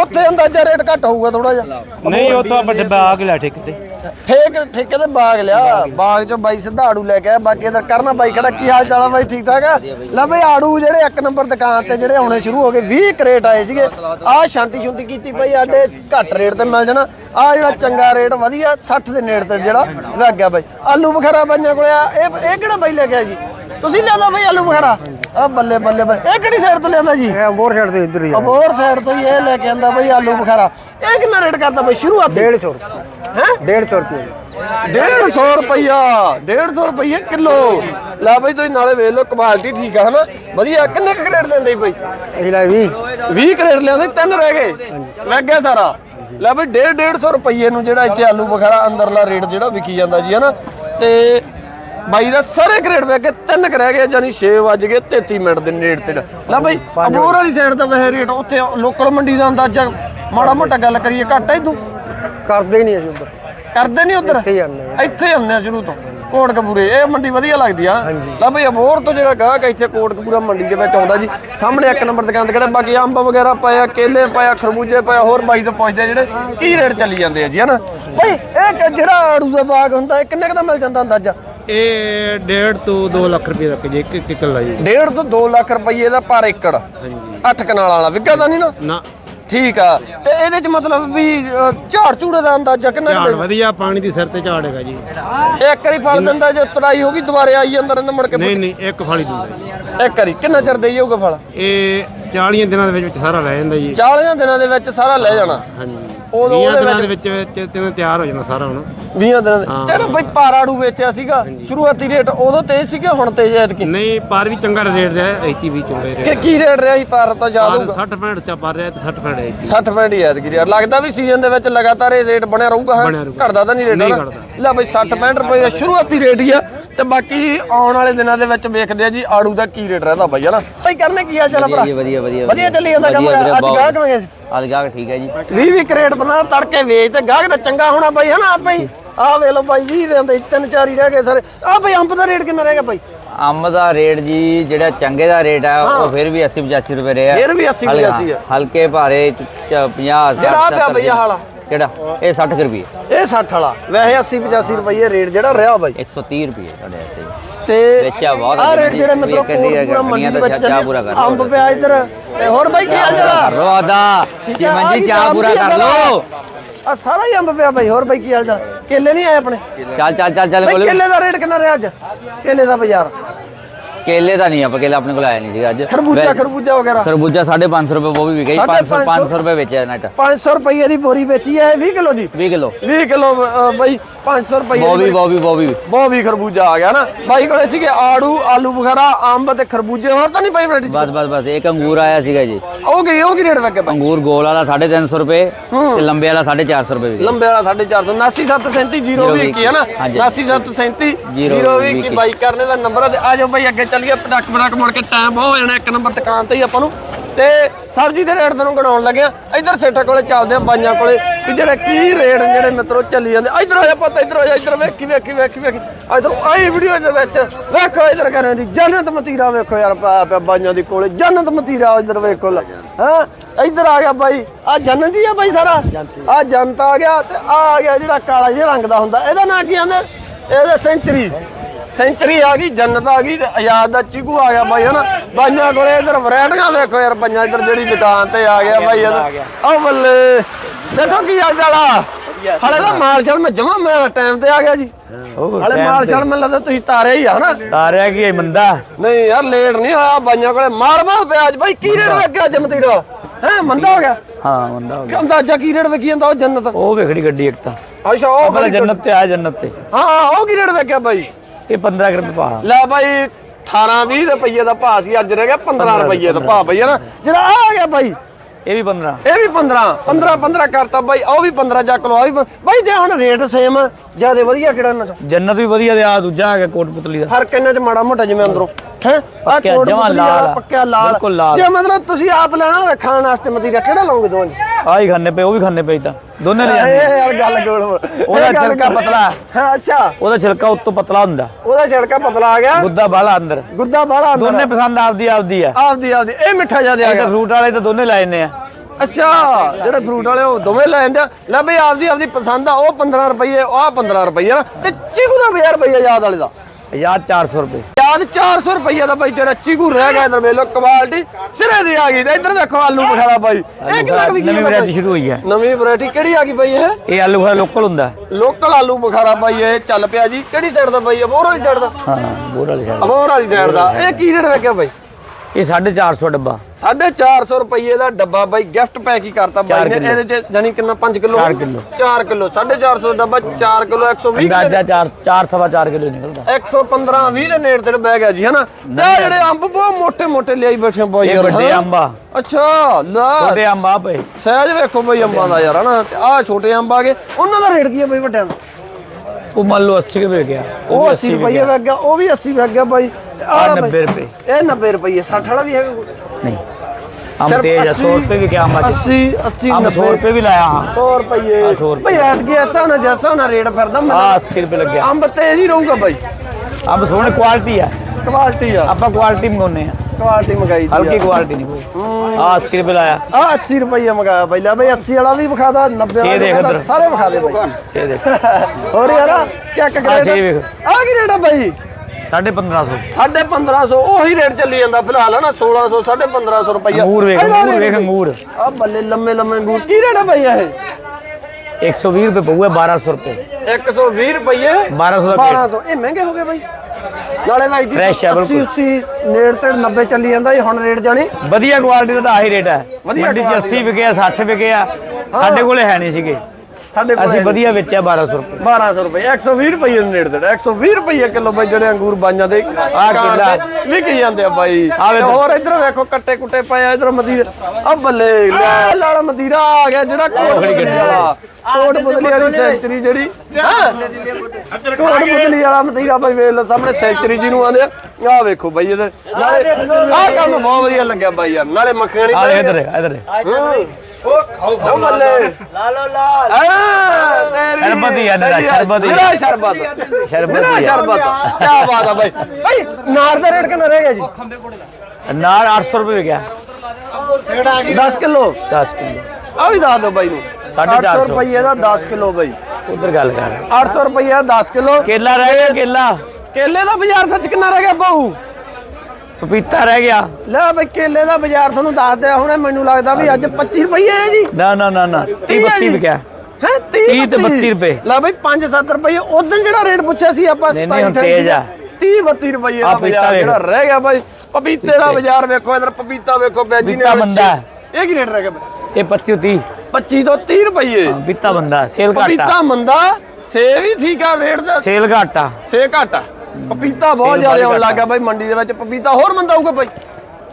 ਉੱਥੇ ਅੰਦਾਜ਼ਾ ਰੇਟ ਘੱਟ ਹੋਊਗਾ ਥੋੜਾ ਜਿਹਾ। ਨਹੀਂ ਉਹ ਤਾਂ ਵੱਡੇ ਬਾਗ ਲੈ ਠੇਕੇ ਤੇ। ਠੇਕ ਠੇਕੇ ਤੇ ਬਾਗ ਲਿਆ। ਬਾਗ ਚੋਂ ਬਾਈ ਸਿੱਧਾ ਆੜੂ ਲੈ ਕੇ ਆਇਆ। ਬਾਕੀ ਇਧਰ ਕਰਨਾ ਬਾਈ ਕਿਹੜਾ ਕੀ ਹਾਲ ਚਾਲ ਆ ਬਾਈ? ਠੀਕ ਠਾਕ ਆ? ਲੈ ਬਾਈ ਆੜੂ ਜਿਹੜੇ ਇੱਕ ਨੰਬਰ ਦੁਕਾਨ ਤੇ ਜਿਹੜੇ ਆਉਣੇ ਸ਼ੁਰੂ ਹੋ ਗਏ 20 ਕਰੇਟ ਆਏ ਸੀਗੇ। ਆ ਸ਼ਾਂਤੀ ਸ਼ੁੰਤੀ ਕੀਤੀ ਬਾਈ ਆਡੇ ਘੱਟ ਰੇਟ ਤੇ ਮਿਲ ਜਾਣਾ। ਆ ਜਿਹੜਾ ਚੰਗਾ ਰੇਟ ਵਧੀਆ 60 ਦੇ ਨੇੜੇ ਤੇ ਜਿਹੜਾ ਲੱਗ ਗਿਆ ਬਾਈ। ਆਲੂ ਬੁਖਾਰਾ ਬਾਈਆਂ ਕੋਲੇ ਆ ਇਹ ਇਹ ਕਿਹੜਾ ਬਾਈ ਲੈ ਕੇ ਆਇਆ ਜੀ? ਤੁਸੀਂ ਲਿਆਂਦਾ ਬਾਈ ਆਲੂ ਬੁਖਾਰਾ? ਆ ਬੱਲੇ ਬੱਲੇ ਬਾਈ। ਇਹ ਕਿਹੜੀ ਸਾਈਡ ਤੋਂ ਲਿਆਂਦਾ ਜੀ? ਇਹ ਅੰਬੋਰ ਛੱਡ ਦੇ ਇੱਧਰ ਹੀ ਅਬੋਰ ਸਾਈਡ ਤੋਂ ਇਹ ਲੈ ਕੇ ਆਂਦਾ ਬਾਈ ਆਲੂ ਬੁਖਾਰਾ। ਇਹ ਕਿੰਨਾ ਰੇਟ ਕਰਦਾ ਬਾਈ? ਸ਼ੁਰੂਆਤੀ। 150 ਹੈ? 150 ਰੁਪਏ। 150 ਰੁਪਈਆ 150 ਰੁਪਈਆ ਕਿਲੋ। ਲੈ ਬਈ ਤੁਸੀਂ ਨਾਲੇ ਵੇਖ ਲਓ ਕੁਆਲਿਟੀ ਠੀਕ ਆ ਹਨਾ? ਵਧੀਆ ਕਿੰਨੇ ਕੁ ਕਰੇਟ ਲੈਂਦੇ ਬਈ? ਅਸੀਂ ਲੈ ਵੀ 20 ਕਰੇਟ ਲਿਆਂਦੇ ਤਿੰਨ ਰਹਿ ਗਏ। ਲੱਗ ਗਿਆ ਸਾਰਾ। ਲੈ ਬਈ 1.5 150 ਰੁਪਈਏ ਨੂੰ ਜਿਹੜਾ ਇੱਥੇ ਆਲੂ ਬੁਖਾਰਾ ਅੰਦਰਲਾ ਰੇਟ ਜਿਹੜਾ ਵਿਕੀ ਜਾਂਦਾ ਜੀ ਹਨਾ? ਤੇ ਬਾਈ ਦਾ ਸਾਰੇ ਕਰੇਟ ਵੇਖ ਕੇ ਤਿੰਨ ਕੁ ਰਹਿ ਗਏ ਜਾਨੀ 6 ਵਜ ਗਏ 33 ਮਿੰਟ ਦੇ ਨੇੜੇ ਤੇ ਲੈ ਬਈ ਅਬੋਰ ਵਾਲੀ ਸਾਈਡ ਦਾ ਵੈਸੇ ਰੇਟ ਉੱਥੇ ਲੋਕਲ ਮੰਡੀ ਦਾ ਅੰਦਾਜ਼ਾ ਮਾੜਾ ਮੋਟਾ ਗੱਲ ਕਰੀਏ ਘੱਟ ਹੈ ਤੂੰ? ਕਰਦੇ ਨਹੀਂ ਅਸੀਂ ਉੱਧਰ। ਕਰਦੇ ਨਹੀਂ ਉਧਰ? ਇੱਥੇ ਹੀ ਆਉਂਦੇ ਇੱਥੇ ਹੁੰਦੇ ਆ ਸ਼ੁਰੂ ਤੋਂ। ਕੋਟ ਕਪੂਰੇ ਇਹ ਮੰਡੀ ਵਧੀਆ ਲੱਗਦੀ ਆ। ਲੈ ਬਈ ਅਬੋਰ ਤੋਂ ਜਿਹੜਾ ਗਾਹਕ ਆ ਇੱਥੇ ਕੋਟ ਕਪੂਰਾ ਮੰਡੀ ਦੇ ਵਿੱਚ ਆਉਂਦਾ ਜੀ। ਸਾਹਮਣੇ ਇੱਕ ਨੰਬਰ ਦੁਕਾਨ ਤੇ ਕਿਹੜੇ ਬਾਕੀ ਅੰਬ ਵਗੈਰਾ ਪਏ ਆ ਕੇਲੇ ਪਏ ਆ ਖਰਬੂਜੇ ਪਏ ਆ ਹੋਰ ਬਾਈ ਤੋਂ ਪੁੱਛਦੇ ਆ ਜਿਹੜੇ ਕੀ ਰੇਟ ਚੱਲੀ ਜਾਂਦੇ ਆ ਜੀ ਹਨਾ? ਬਈ ਇਹ ਜਿਹੜਾ ਆੜੂ ਦਾ ਬਾਗ ਹੁੰਦਾ ਇਹ ਕਿੰਨੇ ਕੁ ਦਾ ਮਿਲ ਜਾਂਦਾ ਅੰਦਾਜ਼ਾ? ਇਹ ਡੇਢ ਤੋਂ 2 ਲੱਖ ਰੁਪਏ ਤੱਕ ਜੇ ਇੱਕ ਇੱਕ ਕਿੱਲਾ ਜੀ। ਡੇਢ ਤੋਂ 2 ਲੱਖ ਰੁਪਏ ਦਾ ਪਰ ਏਕੜ। ਹਾਂਜੀ। 8 ਕਨਾਲ ਵਾਲਾ ਤਾਂ ਨਹੀਂ ਨਾ? ਨਾ। ਠੀਕ ਆ। ਤੇ ਇਹਦੇ ਚ ਮਤਲਬ ਵੀ ਅ, ਝਾੜ ਝੂੜੇ ਦਾ ਅੰਦਾਜ਼ਾ ਕਿੰਨਾ ਕੁ ਝਾੜ ਦੇ- ਵਧੀਆ ਪਾਣੀ ਦੀ ਸਿਰ ਤੇ ਝਾੜ ਹੈਗਾ ਜੀ। ਇੱਕ ਵਾਰੀ ਫਲ ਦਿੰਦਾ ਜੇ ਤੜਾਈ ਹੋ ਗਈ ਦੁਬਾਰੇ ਆਈ ਜਾਂਦਾ ਰਹਿੰਦਾ ਮੁੜ ਕੇ ਨਹੀਂ ਨਹੀਂ ਇੱਕ ਫਾਲੀ ਦਿੰਦਾ ਜੀ। ਇੱਕ ਵਾਰੀ ਕਿੰਨਾ ਚਿਰ ਦੇਈ ਜਾਊਗਾ ਫਲ? ਇਹ 40 ਦਿਨਾਂ ਦੇ ਵਿੱਚ ਵਿੱਚ ਸਾਰਾ ਲੈ ਜਾਂਦਾ ਜੀ। 40 ਦਿਨਾਂ ਦੇ ਵਿੱਚ ਸਾਰਾ ਲੈ ਜਾਣਾ। ਹਾਂਜੀ। ਉਦੋਂ 20 ਉਹਦੇ ਦਿਨਾਂ ਦੇ ਵਿੱਚ ਵਿੱਚ ਵਿੱਚ ਤੈਨੂੰ ਤਿਆਰ ਹੋ ਜਾਣਾ ਸਾਰਾ ਹੁਣ। 20 ਦਿਨਾਂ ਦੇ ਜਿਹੜਾ ਬਈ ਪਾਰਾੜੂ ਵੇਚਿਆ ਸੀਗਾ ਸ਼ੁਰੂਆਤੀ ਰੇਟ ਉਦੋਂ ਤੇਜ਼ ਸੀਗਾ ਹੁਣ ਤੇਜ਼ ਐਤਕੀ। ਨਹੀਂ ਪਾਰ ਵੀ ਚੰਗਾ ਰੇਟ ਰਿਹਾ ਐਤੀ ਵੀ ਚੰਗਾ ਕਿ ਰੇਟ ਕੀ ਰੇਟ ਰਿਹਾ ਸੀ ਪਾਰ ਤਾਂ ਯਾਦ ਪਾਰ ਹੋਊਗਾ 60 65 ਚਾ ਪਾਰ ਰਿਹਾ ਤੇ 60 65 ਐਤੀ 60 ਪੈਂਟ ਹੀ ਐਤਕੀ ਯਾਰ ਲੱਗਦਾ ਵੀ ਸੀਜ਼ਨ ਦੇ ਵਿੱਚ ਲਗਾਤਾਰ ਇਹ ਰੇਟ ਬਣਿਆ ਰਹੂਗਾ ਹੈਂ? ਬਣਿਆ ਰਹੂਗਾ। ਘਟਦਾ ਤਾਂ ਨਹੀਂ ਰੇਟ ਨਹੀਂ ਹੈਨਾ? ਘਟਦਾ। ਲੈ ਬਈ 60 65 ਰੁਪਏ ਦਾ ਸ਼ੁਰੂਆਤੀ ਰੇਟ ਹੀ ਆ। ਤੇ ਬਾਕੀ ਆਉਣ ਵਾਲੇ ਦਿਨਾਂ ਦੇ ਵਿੱਚ ਵੇਖਦੇ ਆ ਜੀ ਆੜੂ ਦਾ ਕੀ ਰੇਟ ਰਹਿੰਦਾ ਬਾਈ ਹਨਾ? ਭਾਈ ਕਰਨੇ ਕੀ ਹਾਲ ਚਾਲ ਆ ਭਰਾ? ਵਧੀਆ ਵਧੀਆ ਵਧੀਆ ਚੱਲੀ ਜਾਂਦਾ ਕੰਮ ਅੱਜ ਗਾਹਕ ਕਿਵੇਂ ਸੀ। ਅੱਜ ਗਾਹਕ ਠੀਕ ਹੈ ਜੀ। 20 ਵੀ ਕਰੇਟ ਬਣਾ ਤੜਕੇ ਵੇਚ ਤੇ ਗਾਹਕ ਦਾ ਚੰਗਾ ਹੋਣਾ ਬਾਈ ਹਨਾ ਆਪੇ ਹੀ? ਆ ਵੇ ਲੋ ਬਾਈ 20 ਦੇ ਹੁੰਦੇ ਤਿੰਨ ਚਾਰ ਹੀ ਰਹਿ ਗਏ ਸਾਰੇ। ਆ ਬਈ ਅੰਬ ਦਾ ਰੇਟ ਕਿੰਨਾ ਰਹਿ ਗਿਆ ਬਾਈ? ਅੰਬ ਦਾ ਰੇਟ ਜੀ ਜਿਹੜਾ ਚੰਗੇ ਦਾ ਰੇਟ ਹੈ ਉਹ ਫਿਰ ਵੀ 80 85 ਰੁਪਏ ਰਿਹਾ। ਫਿਰ ਵੀ 80 ਹਲ- 85 ਆ। ਹਲਕੇ ਭਾਰੇ 50 ਜਿਹੜਾ ਆਹ ਪਿਆ ਬਈ ਆਹ ਵਾਲਾ। ਕਿਹੜਾ? ਇਹ 60 ਰੁਪਏ। ਇਹ 60 ਵਾਲਾ। ਵੈਸੇ 80 85 ਰੁਪਏ ਰੇਟ ਜਿਹੜਾ ਰਿਹਾ ਬਾਈ। 130 ਰੁਪਏ ਸਾਡੇ ਇੱਥੇ। ਤੇ ਵੇਚਿਆ ਬਹੁਤ ਆ ਰੇਟ ਜਿਹੜੇ ਮਿੱਤਰੋ ਪੂਰਾ ਮੰਡੀ ਦੇ ਵਿੱਚ ਚੱਲੇ। ਅੰਬ ਪਿਆ ਇੱਧਰ ਤੇ ਹੋਰ ਬਾਈ ਕੀ ਹਾਲ ਚਾਲ ਜੀ ਹੈ, ਮੰਜੀ ਚਾਹ ਪੂਰਾ ਕਰ ਲੋ ਆ ਸਾਰਾ ਹੀ ਅੰਬ ਪਿਆ ਬਾਈ ਹੋਰ ਬਾਈ ਕੀ ਹਾਲ ਚਾਲ? ਕੇਲੇ ਨਹੀਂ ਆਏ ਆਪਣੇ? ਚੱਲ ਚੱਲ ਚੱਲ ਚੱਲ ਬੋਲੋ ਕੇਲੇ ਦਾ ਰੇਟ ਕਿੰਨਾ ਰਿਹਾ ਅੱਜ? ਕੇਲੇ ਦਾ ਬਾਜ਼ਾਰ। ਕੇਲੇ ਦਾ ਨਹੀਂ ਆਪਾਂ ਕੇਲਾ ਆਪਣੇ ਕੋਲ ਆਇਆ ਨਹੀਂ ਸੀਗਾ ਅੱਜ। ਖਰਬੂਜਾ ਖਰਬੂਜਾ ਵਗੈਰਾ। ਖਰਬੂਜਾ 550 ਰੁਪਏ ਉਹ ਵੀ ਵਿਕਿਆ ਜੀ 500 550 500 ਰੁਪਏ ਵੇਚਿਆ ਨਟ 500 ਰੁਪਏ ਦੀ ਬੋਰੀ ਵੇਚੀ ਹੈ 20 ਕਿਲੋ ਦੀ 20 ਕਿਲੋ। 20 ਕਿਲੋ ਬਾਈ 500 ਰੁਪਏ ਬੋਬੀ ਬੋਬੀ ਬੋਬੀ ਬਹੁਤ ਵੀ ਖਰਬੂਜਾ ਆ ਗਿਆ ਨਾ। ਬਾਈ ਕੋਲੇ ਸੀਗੇ ਆੜੂ ਆਲੂ ਬੁਖਾਰਾ ਅੰਬ ਤੇ ਖਰਬੂਜੇ ਹੋਰ ਤਾਂ ਨਹੀਂ ਬਾਈ ਵੈਰਾਈਟੀ ਬਸ ਬਸ ਬਸ ਇੱਕ ਅੰਗੂਰ ਆਇਆ ਸੀਗਾ ਜੀ। ਉਹ ਕੀ ਉਹ ਕੀ ਰੇਟ ਵਗੇ ਬਾਈ? ਅੰਗੂਰ ਗੋਲ ਵਾਲਾ 350 ਰੁਪਏ ਤੇ ਲੰਬੇ ਵਾਲਾ 450 ਰੁਪਏ ਵਿਕਿਆ ਲੰਬੇ ਵਾਲਾ 450 99737 020 ਕੀ ਹੈ ਨਾ? ਹਾਂਜੀ। 99737 ਜ਼ੀਰੋ 020 ਕੀ ਬਾਈ ਕਰਨੇ ਦਾ ਨੰਬਰ ਆ ਤੇ ਆ ਜਾਓ ਬਾਈ ਅੱਗੇ ਚੱਲੀਏ ਪਟਕ ਪਟਕ ਮੁੜ ਕੇ ਟਾਈਮ ਬਹੁਤ ਹੋ ਜਾਣਾ, ਇੱਕ ਨੰਬਰ ਦੁਕਾਨ ਤੇ ਹੀ ਆਪਾਂ ਨੂੰ। ਤੇ ਸਬਜ਼ੀ ਦੇ ਰੇਟ ਤੁਹਾਨੂੰ ਗਣਾਉਣ ਲੱਗੇ ਇਧਰ ਸੇਠਾ ਕੋਲੇ ਚੱਲਦੇ ਆ, ਬਾਈਆਂ ਕੋਲੇ। ਵੀ ਜਿਹੜੇ ਕੀ ਰੇਟ ਜਿਹੜੇ ਮਿੱਤਰੋ ਚੱਲੀ ਜਾਂਦੇ। ਇਧਰ ਆ ਜਾ ਪਤਾ, ਇਧਰ ਆ ਜਾ, ਇਧਰ ਵੇਖੀ ਵੇਖੀ ਵੇਖੀ ਵੇਖੀ। ਇਧਰ ਆਈ ਵੀਡੀਓ ਦੇ ਵਿੱਚ। ਵੇਖੋ ਇਧਰ ਕਰਾਂ ਦੀ ਜੰਨਤ ਮਤੀਰਾ ਵੇਖੋ ਯਾਰ ਪਿਆ ਬਾਈਆਂ ਦੀ ਕੋਲੇ। ਜੰਨਤ ਮਤੀਰਾ ਇਧਰ ਵੇਖੋ ਹਾਂ? ਇਧਰ ਆ ਗਿਆ ਬਾਈ। ਆ ਜੰਨਤ ਜੀ ਆ ਬਾਈ ਸਾਰਾ? ਆ ਜੰਤ ਆ ਗਿਆ ਤੇ ਆ ਆ ਗਿਆ ਜਿਹੜਾ ਕਾਲਾ ਜਿਹਾ ਰੰਗ ਦਾ ਹੁੰਦਾ। ਇਹਦਾ ਨਾਂ ਕੀ ਆਂਦੇ ਇਹਦਾ ਸੈਂਚਰੀ ਸੈਂਚਰੀ ਆ ਗਈ ਜੰਨਤ ਆ ਗਈ ਤੇ ਆਜ਼ਾਦ ਦਾ ਚੀਕੂ ਆ ਗਿਆ ਬਾਈ ਹਨਾ? ਬਾਈਆਂ ਕੋਲੇ ਇਧਰ ਵੈਰਾਈਟੀਆਂ ਵੇਖੋ ਯਾਰ ਪੰਜਾਂ ਇਧਰ ਜਿਹੜੀ ਦੁਕਾਨ ਤੇ ਆ ਗਿਆ ਬਾਈ ਆ ਬੱਲੇ। ਸੇਠੋ ਕੀ ਹਾਲ ਚਾਲ ਆ? ਹਲੇ ਤਾਂ ਮਾਲ ਛੜ ਮੈਂ ਜਮਾ ਮੈਂ ਟਾਈਮ ਤੇ ਆ ਗਿਆ ਜੀ। ਹਲੇ ਮਾਲ ਛੜ ਮੈਨੂੰ ਲੱਗਦਾ ਤੁਸੀਂ ਤਾਰਿਆ ਹੀ ਆ ਹਨਾ? ਤਾਰਿਆ ਕੀ ਮੰਦਾ? ਨਹੀਂ ਯਾਰ ਲੇਟ ਨਹੀਂ ਹੋਇਆ ਬਾਈਆਂ ਕੋਲੇ ਮਾਰ ਮਾਰ ਪਿਆ ਅੱਜ। ਬਾਈ ਕੀ ਰੇਟ ਲੱਗਿਆ ਜਮਤੀਰਾ ਹੈ ਮੰਦਾ ਹੋ ਗਿਆ? ਹਾਂ ਮੰਦਾ ਹੋ ਕਿ ਅੰਦਾਜ਼ਾ ਕੀ ਰੇਟ ਵਿਕੀ ਜਾਂਦਾ ਉਹ ਜੰਨਤ? ਉਹ ਵੇਖੜੀ ਗੱਡੀ ਇੱਕ ਤਾਂ। ਅੱਛਾ ਉਹ ਜੰਨਤ ਤੇ ਆਇਆ ਜੰਨਤ ਤੇ। ਹਾਂ ਉਹ ਕੀ ਰੇਟ ਵਿਕਿਆ ਬਾਈ? ਇਹ 15 ਰੁਪਏ ਪਾ। ਲੈ ਬਾਈ 18 20 ਰੁਪਏ ਦਾ ਭਾਅ ਸੀ ਅੱਜ ਰਹਿ ਗਿਆ 15 ਰੁਪਏ ਦਾ ਭਾਅ ਬਈ ਨਾ? ਜਿਹੜਾ ਆ ਆ ਗਿਆ ਬਾਈ। ਇਹ ਵੀ 15 ਇਹ ਵੀ 15 15 15 ਕਰਤਾ ਬਾਈ ਉਹ ਵੀ 15 ਚੱਕ ਲਓ ਆ ਵੀ ਬਾਈ ਜੇ ਹੁਣ ਰੇਟ ਸੇਮ ਜ਼ਿਆਦਾ ਵਧੀਆ ਕਿਹੜਾ ਚੋਂ? ਜੰਨਤ ਵੀ ਵਧੀਆ ਤੇ ਆ ਦੂਜਾ ਆ ਗਿਆ ਕੋਟ ਪੁਤਲੀ ਦਾ। ਫ਼ਰਕ ਇਹਨਾਂ ਚ ਮਾੜਾ ਮੋਟਾ ਜਿਵੇਂ ਅੰਦਰੋਂ। ਹੈ? ਆ ਪੱਕਿਆ, ਕੋਟ ਜਮਾਂ ਪੁਤਲੀ ਲਾਲ ਵਾਲਾ ਆ। ਪੱਕਿਆ ਲਾਲ ਬਿਲਕੁਲ ਲਾਲ। ਜੇ ਮਤਲਬ ਤੁਸੀਂ ਆਪ ਲੈਣਾ ਹੋਵੇ ਖਾਣ ਵਾਸਤੇ ਮਤੀਰਾ ਕਿਹੜਾ ਲਓਗੇ ਦੋਵਾਂ? ਚ ਆ ਹੀ ਖਾਣੇ ਪਏ ਉਹ ਵੀ ਖਾਣੇ ਪਏ ਤਾਂ। ਦੋਨੇ ਲੈ ਜਾਂਦੇ ਯਾਰ ਗੱਲ ਗੋਲ ਉਹਦਾ ਛਿਲਕਾ ਪਤਲਾ। ਹਾਂ ਅੱਛਾ। ਉਹਦਾ ਛਿਲਕਾ ਉੱਤੋਂ ਪਤਲਾ ਹੁੰਦਾ। ਉਹਦਾ ਛੜਕਾ ਪਤਲਾ ਆ ਗਿਆ। ਗੁੱਦਾ ਬਾਹਲਾ ਅੰਦਰ। ਗੁੱਦਾ ਬਾਹਲਾ ਅੰਦਰ। ਦੋਨੇ ਪਸੰਦ ਆਪਦੀ ਆਪਦੀ ਆ। ਆਪਦੀ ਆਪਦੀ। ਇਹ ਮਿੱਠਾ ਜ਼ਿਆਦਾ ਆ ਇਹ ਗਿਆ। ਤਾਂ ਫਰੂਟ ਵਾਲੇ ਤਾਂ ਦੋਨੇ ਲੈ ਜੰਨੇ ਆ। ਅੱਛਾ ਜਿਹੜੇ ਫਰੂਟ ਵਾਲੇ ਉਹ ਦੋਵੇਂ ਲੈ ਜਾਂਦੇ ਆ। ਲੈ ਬਈ ਆਪਦੀ ਆਪਦੀ ਪਸੰਦ ਆ। ਉਹ 15 ਰੁਪਏ ਉਹ ਆ 15 ਰੁਪਏ ਨਾ। ਤੇ ਚੀਕੂ ਦਾ 1000 ਰੁਪਏ ਯਾਦ ਵਾਲੇ ਦਾ। ਯਾਰ 400 ਰੁਪਏ। ਯਾਦ 400 ਰੁਪਏ ਦਾ ਬਾਈ ਜਿਹੜਾ ਚੀਕੂ ਰਹਿ ਗਿਆ ਇਧਰ ਵੇਲੋ ਕੁਆਲਿਟੀ ਸਿਰੇ ਦੀ ਆ ਗਈ ਤੇ ਇਧਰ ਵੇਖੋ ਆਲੂ ਬਖਾਰਾ ਬਾਈ। ਇਹ ਕਿੰਨਾ ਕੁ ਵਿਕੀ ਨਵੀਂ ਵੈਰਾਈਟੀ? ਸ਼ੁਰੂ ਹੋਈ ਹੈ। ਨਵੀਂ ਵੈਰਾਈਟੀ ਕਿਹੜੀ ਆ ਗਈ ਬਾਈ ਇਹ? ਇਹ ਆਲੂ ਖਾ ਲੋਕਲ ਹੁੰਦਾ। ਲੋਕਲ ਆਲੂ ਬਖਾਰਾ ਬਾਈ ਇਹ ਚੱਲ ਪਿਆ ਜੀ। ਕਿਹੜੀ ਸਾਈਡ ਦਾ ਬਾਈ? ਅਬੋਰ ਵਾਲੀ ਸਾਈਡ ਦਾ? ਹਾਂ ਬੋਰ ਵਾਲੀ ਸਾਈਡ ਅਬੋਰ ਵਾਲੀ ਸਾਈਡ ਦਾ। ਇਹ ਕੀ ਰੇਟ ਵੇਖਿਆ ਬਾਈ? ਇਹ 450 ਡੱਬਾ। 450 ਰੁਪਏ ਦਾ ਡੱਬਾ ਬਾਈ ਗਿਫਟ ਪੈਕ ਹੀ ਕਰਤਾ ਬਾਈ ਨੇ। ਇਹਦੇ ਚ ਜਾਨੀ ਕਿੰਨਾ? 5 ਕਿਲੋ? 4 ਕਿਲੋ। 4 ਕਿਲੋ। 450 ਡੱਬਾ 4 ਕਿਲੋ 120 ਅੰਦਾਜ਼ਾ 4 4 ਕਿਲੋ ਨਿਕਲਦਾ। 115 20 ਦੇ ਨੇੜ ਤੇ ਬਹਿ ਗਿਆ ਜੀ ਹਨਾ? ਤੇ ਜਿਹੜੇ ਅੰਬ ਬਹੁਤ ਮੋٹے ਮੋٹے ਲਿਆਈ ਬੈਠੇ ਬਾਈ ਯਾਰ ਵੱਡੇ ਅੰਬਾ ਅੱਛਾ ਲਾ। ਛੋਟੇ ਅੰਬਾ ਪਏ ਸਹਿਜ ਵੇਖੋ ਬਾਈ ਅੰਬਾਂ ਦਾ ਯਾਰ ਹਨਾ? ਆਹ ਛੋਟੇ ਅੰਬਾ ਕੇ ਉਹਨਾਂ ਦਾ ਰੇਟ ਕੀ ਹੈ ਬਾਈ ਵੱਡਿਆਂ ਦਾ? ਉਹ ਮੰਨ ਲਓ 80 ਰੁਪਏ ਗਿਆ। ਉਹ 80 ਰੁਪਏ ਵਗ ਉਹ ਵੀ 80 ਵਗ ਗਿਆ ਬਾਈ। ਬਾਈ, 90 ਰੁਪਏ। ਇਹ 90 ਰੁਪਏ 60 ਵਾਲਾ ਵੀ ਹੈਗਾ ਕੋਈ? ਨਹੀਂ। ਅੰਬ ਤੇਜ ਆ 100 ਰੁਪਏ ਵੀ ਕਿਆ ਅੰਬ ਅੱਜ 80 80 ਅੰਬ 100 ਰੁਪਏ ਵੀ ਲਾਇਆ ਹਾਂ। 100 ਰੁਪਏ। ਆਹ ਸੌ ਰੁਪਏ। ਭਾਈ ਐਤ ਕੀ ਐਸਾ ਨਾ ਜੈਸਾ ਨਾ ਰੇਟ ਫਿਰਦਾ ਆ ਮੈਂ 80 ਰੁਪਏ ਲੱਗਿਆ। ਅੰਬ ਤੇਜ਼ ਹੀ ਰਹੂਗਾ ਬਾਈ। ਅੰਬ ਸੋਹਣੇ ਕੁਆਲਿਟੀ ਆ। ਕੁਆਲਿਟੀ ਆ। ਆਪਾਂ ਕੁਆਲਿਟੀ ਮੰਗਾਉਨੇ ਆ ਕੁਆਲਿਟੀ ਮੰਗਾਈ ਦੀ ਹਲਕੀ ਕੁਆਲਿਟੀ ਨਹੀਂ ਕੋਈ। ਆ 80 ਰੁਪਏ ਲਾਇਆ। ਆ 80 ਰੁਪਏ ਮੰਗਾਇਆ ਬਾਈ। ਲੈ ਬਾਈ 80 ਵਾਲਾ ਵੀ ਵਿਖਾ ਦਾ 90 ਵਾਲਾ ਵੀ। ਸਾਰੇ ਵਿਖਾ ਦੇ ਬਾਈ। ਇਹ ਦੇਖ। ਹੋਰ ਯਾਰ ਆ ਕਰੇ ਆ ਕੀ ਰੇਟ ਆ ਬਾਈ? 1550 ਸਾਢੇ 1500 ਉਹੀ ਰੇਟ ਚੱਲੀ ਜਾਂਦਾ ਫਿਲਹਾਲ ਨਾ? 1600 ਸਾਢੇ 1500 ਰੁਪਇਆ ਅੰਗੂਰ ਵੇਖ ਅੰਗੂਰ ਵੇਖ। ਅੰਗੂਰ। ਆ ਬੱਲੇ ਲੰਮੇ ਲੰਮੇ ਅੰਗੂਰ। ਕੀ ਰੇਟ ਆ ਬਾਈ ਇਹ? 120 ਰੁਪਏ ਪਊਗਾ 1200 ਰੁਪਏ। 120 ਰੁਪਏ 1200 ਦਾ ਪੇਟ 1200 ਇਹ ਮਹਿੰਗੇ ਹੋ ਗਏ ਬਾਈ। ਨਾਲੇ ਬਾਈ ਜੀ Fresh ਆ 80 ਬਿਲਕੁਲ। 80 ਨੇੜ ਤੇ 90 ਚੱਲੀ ਜਾਂਦਾ ਇਹ ਹੁਣ ਰੇਟ ਜਾਣੀ। ਵਧੀਆ ਕੁਆਲਿਟੀ ਦਾ ਤਾਂ ਆਹੀ ਰੇਟ ਹੈ। ਵਧੀਆ ਮੰਡੀ 'ਚ 80 ਵਿਕਿਆ 60 ਵਿਕਿਆ ਸਾਡੇ ਕੋਲੇ ਹੈ ਨਹੀਂ ਸੀਗੇ। ਸਾਡੇ ਕੋਲ ਅਸੀਂ ਵਧੀਆ ਵੇਚਿਆ 1200 ਰੁਪਏ। 1200 ਰੁਪਏ 120 ਰੁਪਏ ਦੇ ਨੇੜੇ ਤੇ 120 ਰੁਪਏ ਕਿਲੋ ਬਈ ਜਿਹੜੇ ਅੰਗੂਰ ਬਾਈਆਂ ਦੇ ਆ ਕਿੱਲਾ। ਵਿਕ ਜਾਂਦੇ ਆ ਬਾਈ। ਆ ਹੋਰ ਇਧਰ ਵੇਖੋ ਕੱਟੇ ਕੁੱਟੇ ਪਏ ਆ ਇਧਰ ਮਦੀਰਾ। ਆ ਬੱਲੇ ਲੈ ਲਾਲਾ ਮਦੀਰਾ ਆ ਗਿਆ ਜਿਹੜਾ ਕੋਟ ਬਦਲੀ ਵਾਲਾ। ਕੋਟ ਬਦਲੀ ਵਾਲੀ ਸੈਂਚਰੀ ਜਿਹੜੀ। ਹਾਂ? ਕੋਟ ਬਦਲੀ ਵਾਲਾ ਮਦੀਰਾ ਬਾਈ ਵੇਖ ਲਓ ਸਾਹਮਣੇ ਸੈਂਚਰੀ ਜੀ ਨੂੰ ਆਂਦੇ ਆ। ਆਹ ਵੇਖੋ ਬਾਈ ਇਧਰ ਨਾਲੇ ਆਹ ਕੰਮ ਬਹੁਤ ਵਧੀਆ ਲੱਗਿਆ ਬਾਈ ਯਾਰ ਨਾਲੇ ਮੱਖੀਆਂ ਨਹੀਂ ਆ। ਦੇ ਇਧਰ ਇਧਰ ਉਹ ਬੱਲੇ ਲਾ ਲੋ ਲਾ। ਸ਼ਰਬਤ ਹੀ ਆ ਇਹਦਾ, ਸ਼ਰਬਤ ਹੀ। ਮੇਰਾ ਸ਼ਰਬਤ। ਸ਼ਰਬਤ ਮੇਰਾ। ਸ਼ਰਬਤ ਕੀ ਬਾਤ ਆ ਬਾਈ। ਭਾਈ ਨਾਰ ਦਾ ਰੇਟ ਕਿੰਨਾ ਰਹਿ ਗਿਆ ਜੀ? ਨਾਲ 800 ਰੁਪਏ ਵਿਕਿਆ 10 ਕਿਲੋ? 10 ਕਿਲੋ। ਆ ਵੀ ਦੱਸ ਦਿਓ ਬਾਈ ਨੂੰ। ਸਾਢੇ ਚਾਰ 800 ਸੌ। ਰੁਪਏ ਦਾ 10 ਕਿਲੋ ਬਾਈ। ਉਧਰ ਗੱਲ ਕਰ। 800 ਰੁਪਏ ਦਾ 10 ਕਿਲੋ। ਕੇਲਾ ਰਹਿ ਗਿਆ ਕੇਲਾ। ਕੇਲੇ ਦਾ ਬਾਜ਼ਾਰ ਸੱਚ ਕਿੰਨਾ ਰਹਿ ਗਿਆ ਬਾਊ? ਪਪੀਤਾ ਰਹਿ ਗਿਆ। ਲੈ ਬਈ ਕੇਲੇ ਦਾ ਬਾਜ਼ਾਰ ਤੁਹਾਨੂੰ ਦੱਸ ਦਿਆ ਹੁਣੇ ਮੈਨੂੰ ਲੱਗਦਾ ਵੀ ਅੱਜ 25 ਰੁਪਏ ਹੈ ਜੀ। ਨਾ ਨਾ ਨਾ ਨਾ 30 32 ਵਿਕਿਆ। ਹੈ 30 30 ਤੇ 32 ਰੁਪਏ। ਲੈ ਬਈ 5-7 ਰੁਪਏ ਉਦੋਂ ਜਿਹੜਾ ਰੇਟ ਪੁੱਛਿਆ ਸੀ ਆਪਾਂ ਨਹੀਂ, ਨਹੀਂ, ਹੁਣ 27 ਤੇਜ਼ ਆ। 30 32 ਰੁਪਏ ਦਾ ਬਾਜ਼ਾਰ। ਜਿਹੜਾ ਰਹਿ ਗਿਆ ਬਾਈ। ਪਪੀਤੇ ਦਾ ਬਾਜ਼ਾਰ ਵੇਖੋ ਇਧਰ ਪਪੀਤਾ ਵੇਖੋ ਬੈਜੀ ਨੇ ਬੰਦਾ ਹੈ। ਇਹ ਕੀ ਰੇਟ ਰਹਿ ਗਿਆ? ਇਹ 25 30 25 ਤੋਂ 30 ਰੁਪਏ ਪਪੀਤਾ ਬੰਦਾ ਸੇਲ ਘਾਟਾ। ਪਪੀਤਾ ਮੰਦਾ ਸੇਬ ਵੀ ਠੀਕ ਆ ਰੇਟ ਦਾ ਸੇਲ ਘਾਟਾ। ਸੇ ਘੱਟ। ਪਪੀਤਾ ਬਹੁਤ ਜ਼ਿਆਦਾ ਆਉਣ ਲੱਗਾ ਬਾਈ ਮੰਡੀ ਦੇ ਵਿੱਚ ਪਪੀਤਾ ਹੋਰ ਮੰਦਾ ਹੋਊਗਾ ਬਾਈ।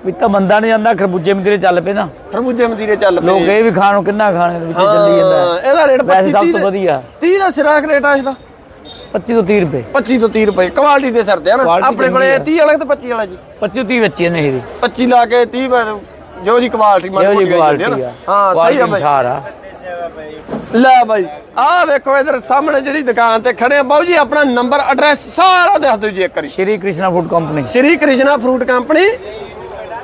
ਪਪੀਤਾ ਬੰਦਾ ਨਹੀਂ ਜਾਂਦਾ ਖਰਬੂਜੇ ਮਤੀਰੇ ਚੱਲ ਪਏ ਨਾ। ਖਰਬੂਜੇ ਮਤੀਰੇ ਚੱਲ ਪਏ। ਲੋਕ ਇਹ ਵੀ ਖਾਣ ਨੂੰ ਕਿੰਨਾ ਖਾਣ ਦੇ ਵਿੱਚ ਚੱਲੀ ਜਾਂਦਾ ਹਾਂ, ਇਹਦਾ ਰੇਟ 25 ਵੈਸੇ ਸਭ ਤੋਂ ਵਧੀਆ। 30 ਦਾ ਸਿਰਾਕ ਰੇਟ ਆ ਇਹਦਾ। 25 ਤੋਂ 30 ਰੁਪਏ। 25 ਤੋਂ 30 ਰੁਪਏ। ਕੁਆਲਿਟੀ ਦੇ ਸਿਰ ਤੇ ਆ ਨਾ। Quality ਆਪਣੇ ਕੋਲੇ ਚੰਗੀ 30 ਵਾਲਾ ਤੇ 25 ਵਾਲਾ ਜੀ? 25 30 ਬੱਚੇ ਨੇ ਇਹਦੀ। 25 ਲਾ ਕੇ 30 ਵਾ- ਜੋ ਜੀ ਕੁਆਲਿਟੀ ਜੀ ਆਈ ਜਾਂਦੀ। ਹਾਂ ਸਹੀ ਆ ਬਾਈ। ਲੈ ਬਾਈ ਆਹ ਵੇਖੋ ਇਧਰ ਸਾਹਮਣੇ ਜਿਹੜੀ ਦੁਕਾਨ ਤੇ ਖੜੇ ਆ। ਬਾਊ ਜੀ ਆਪਣਾ ਨੰਬਰ ਐਡਰੈਸ ਸਾਰਾ ਦੱਸ ਦਿਓ ਜੀ ਇੱਕ ਵਾਰੀ। Shri Krishna food company. Shri Krishna fruit company.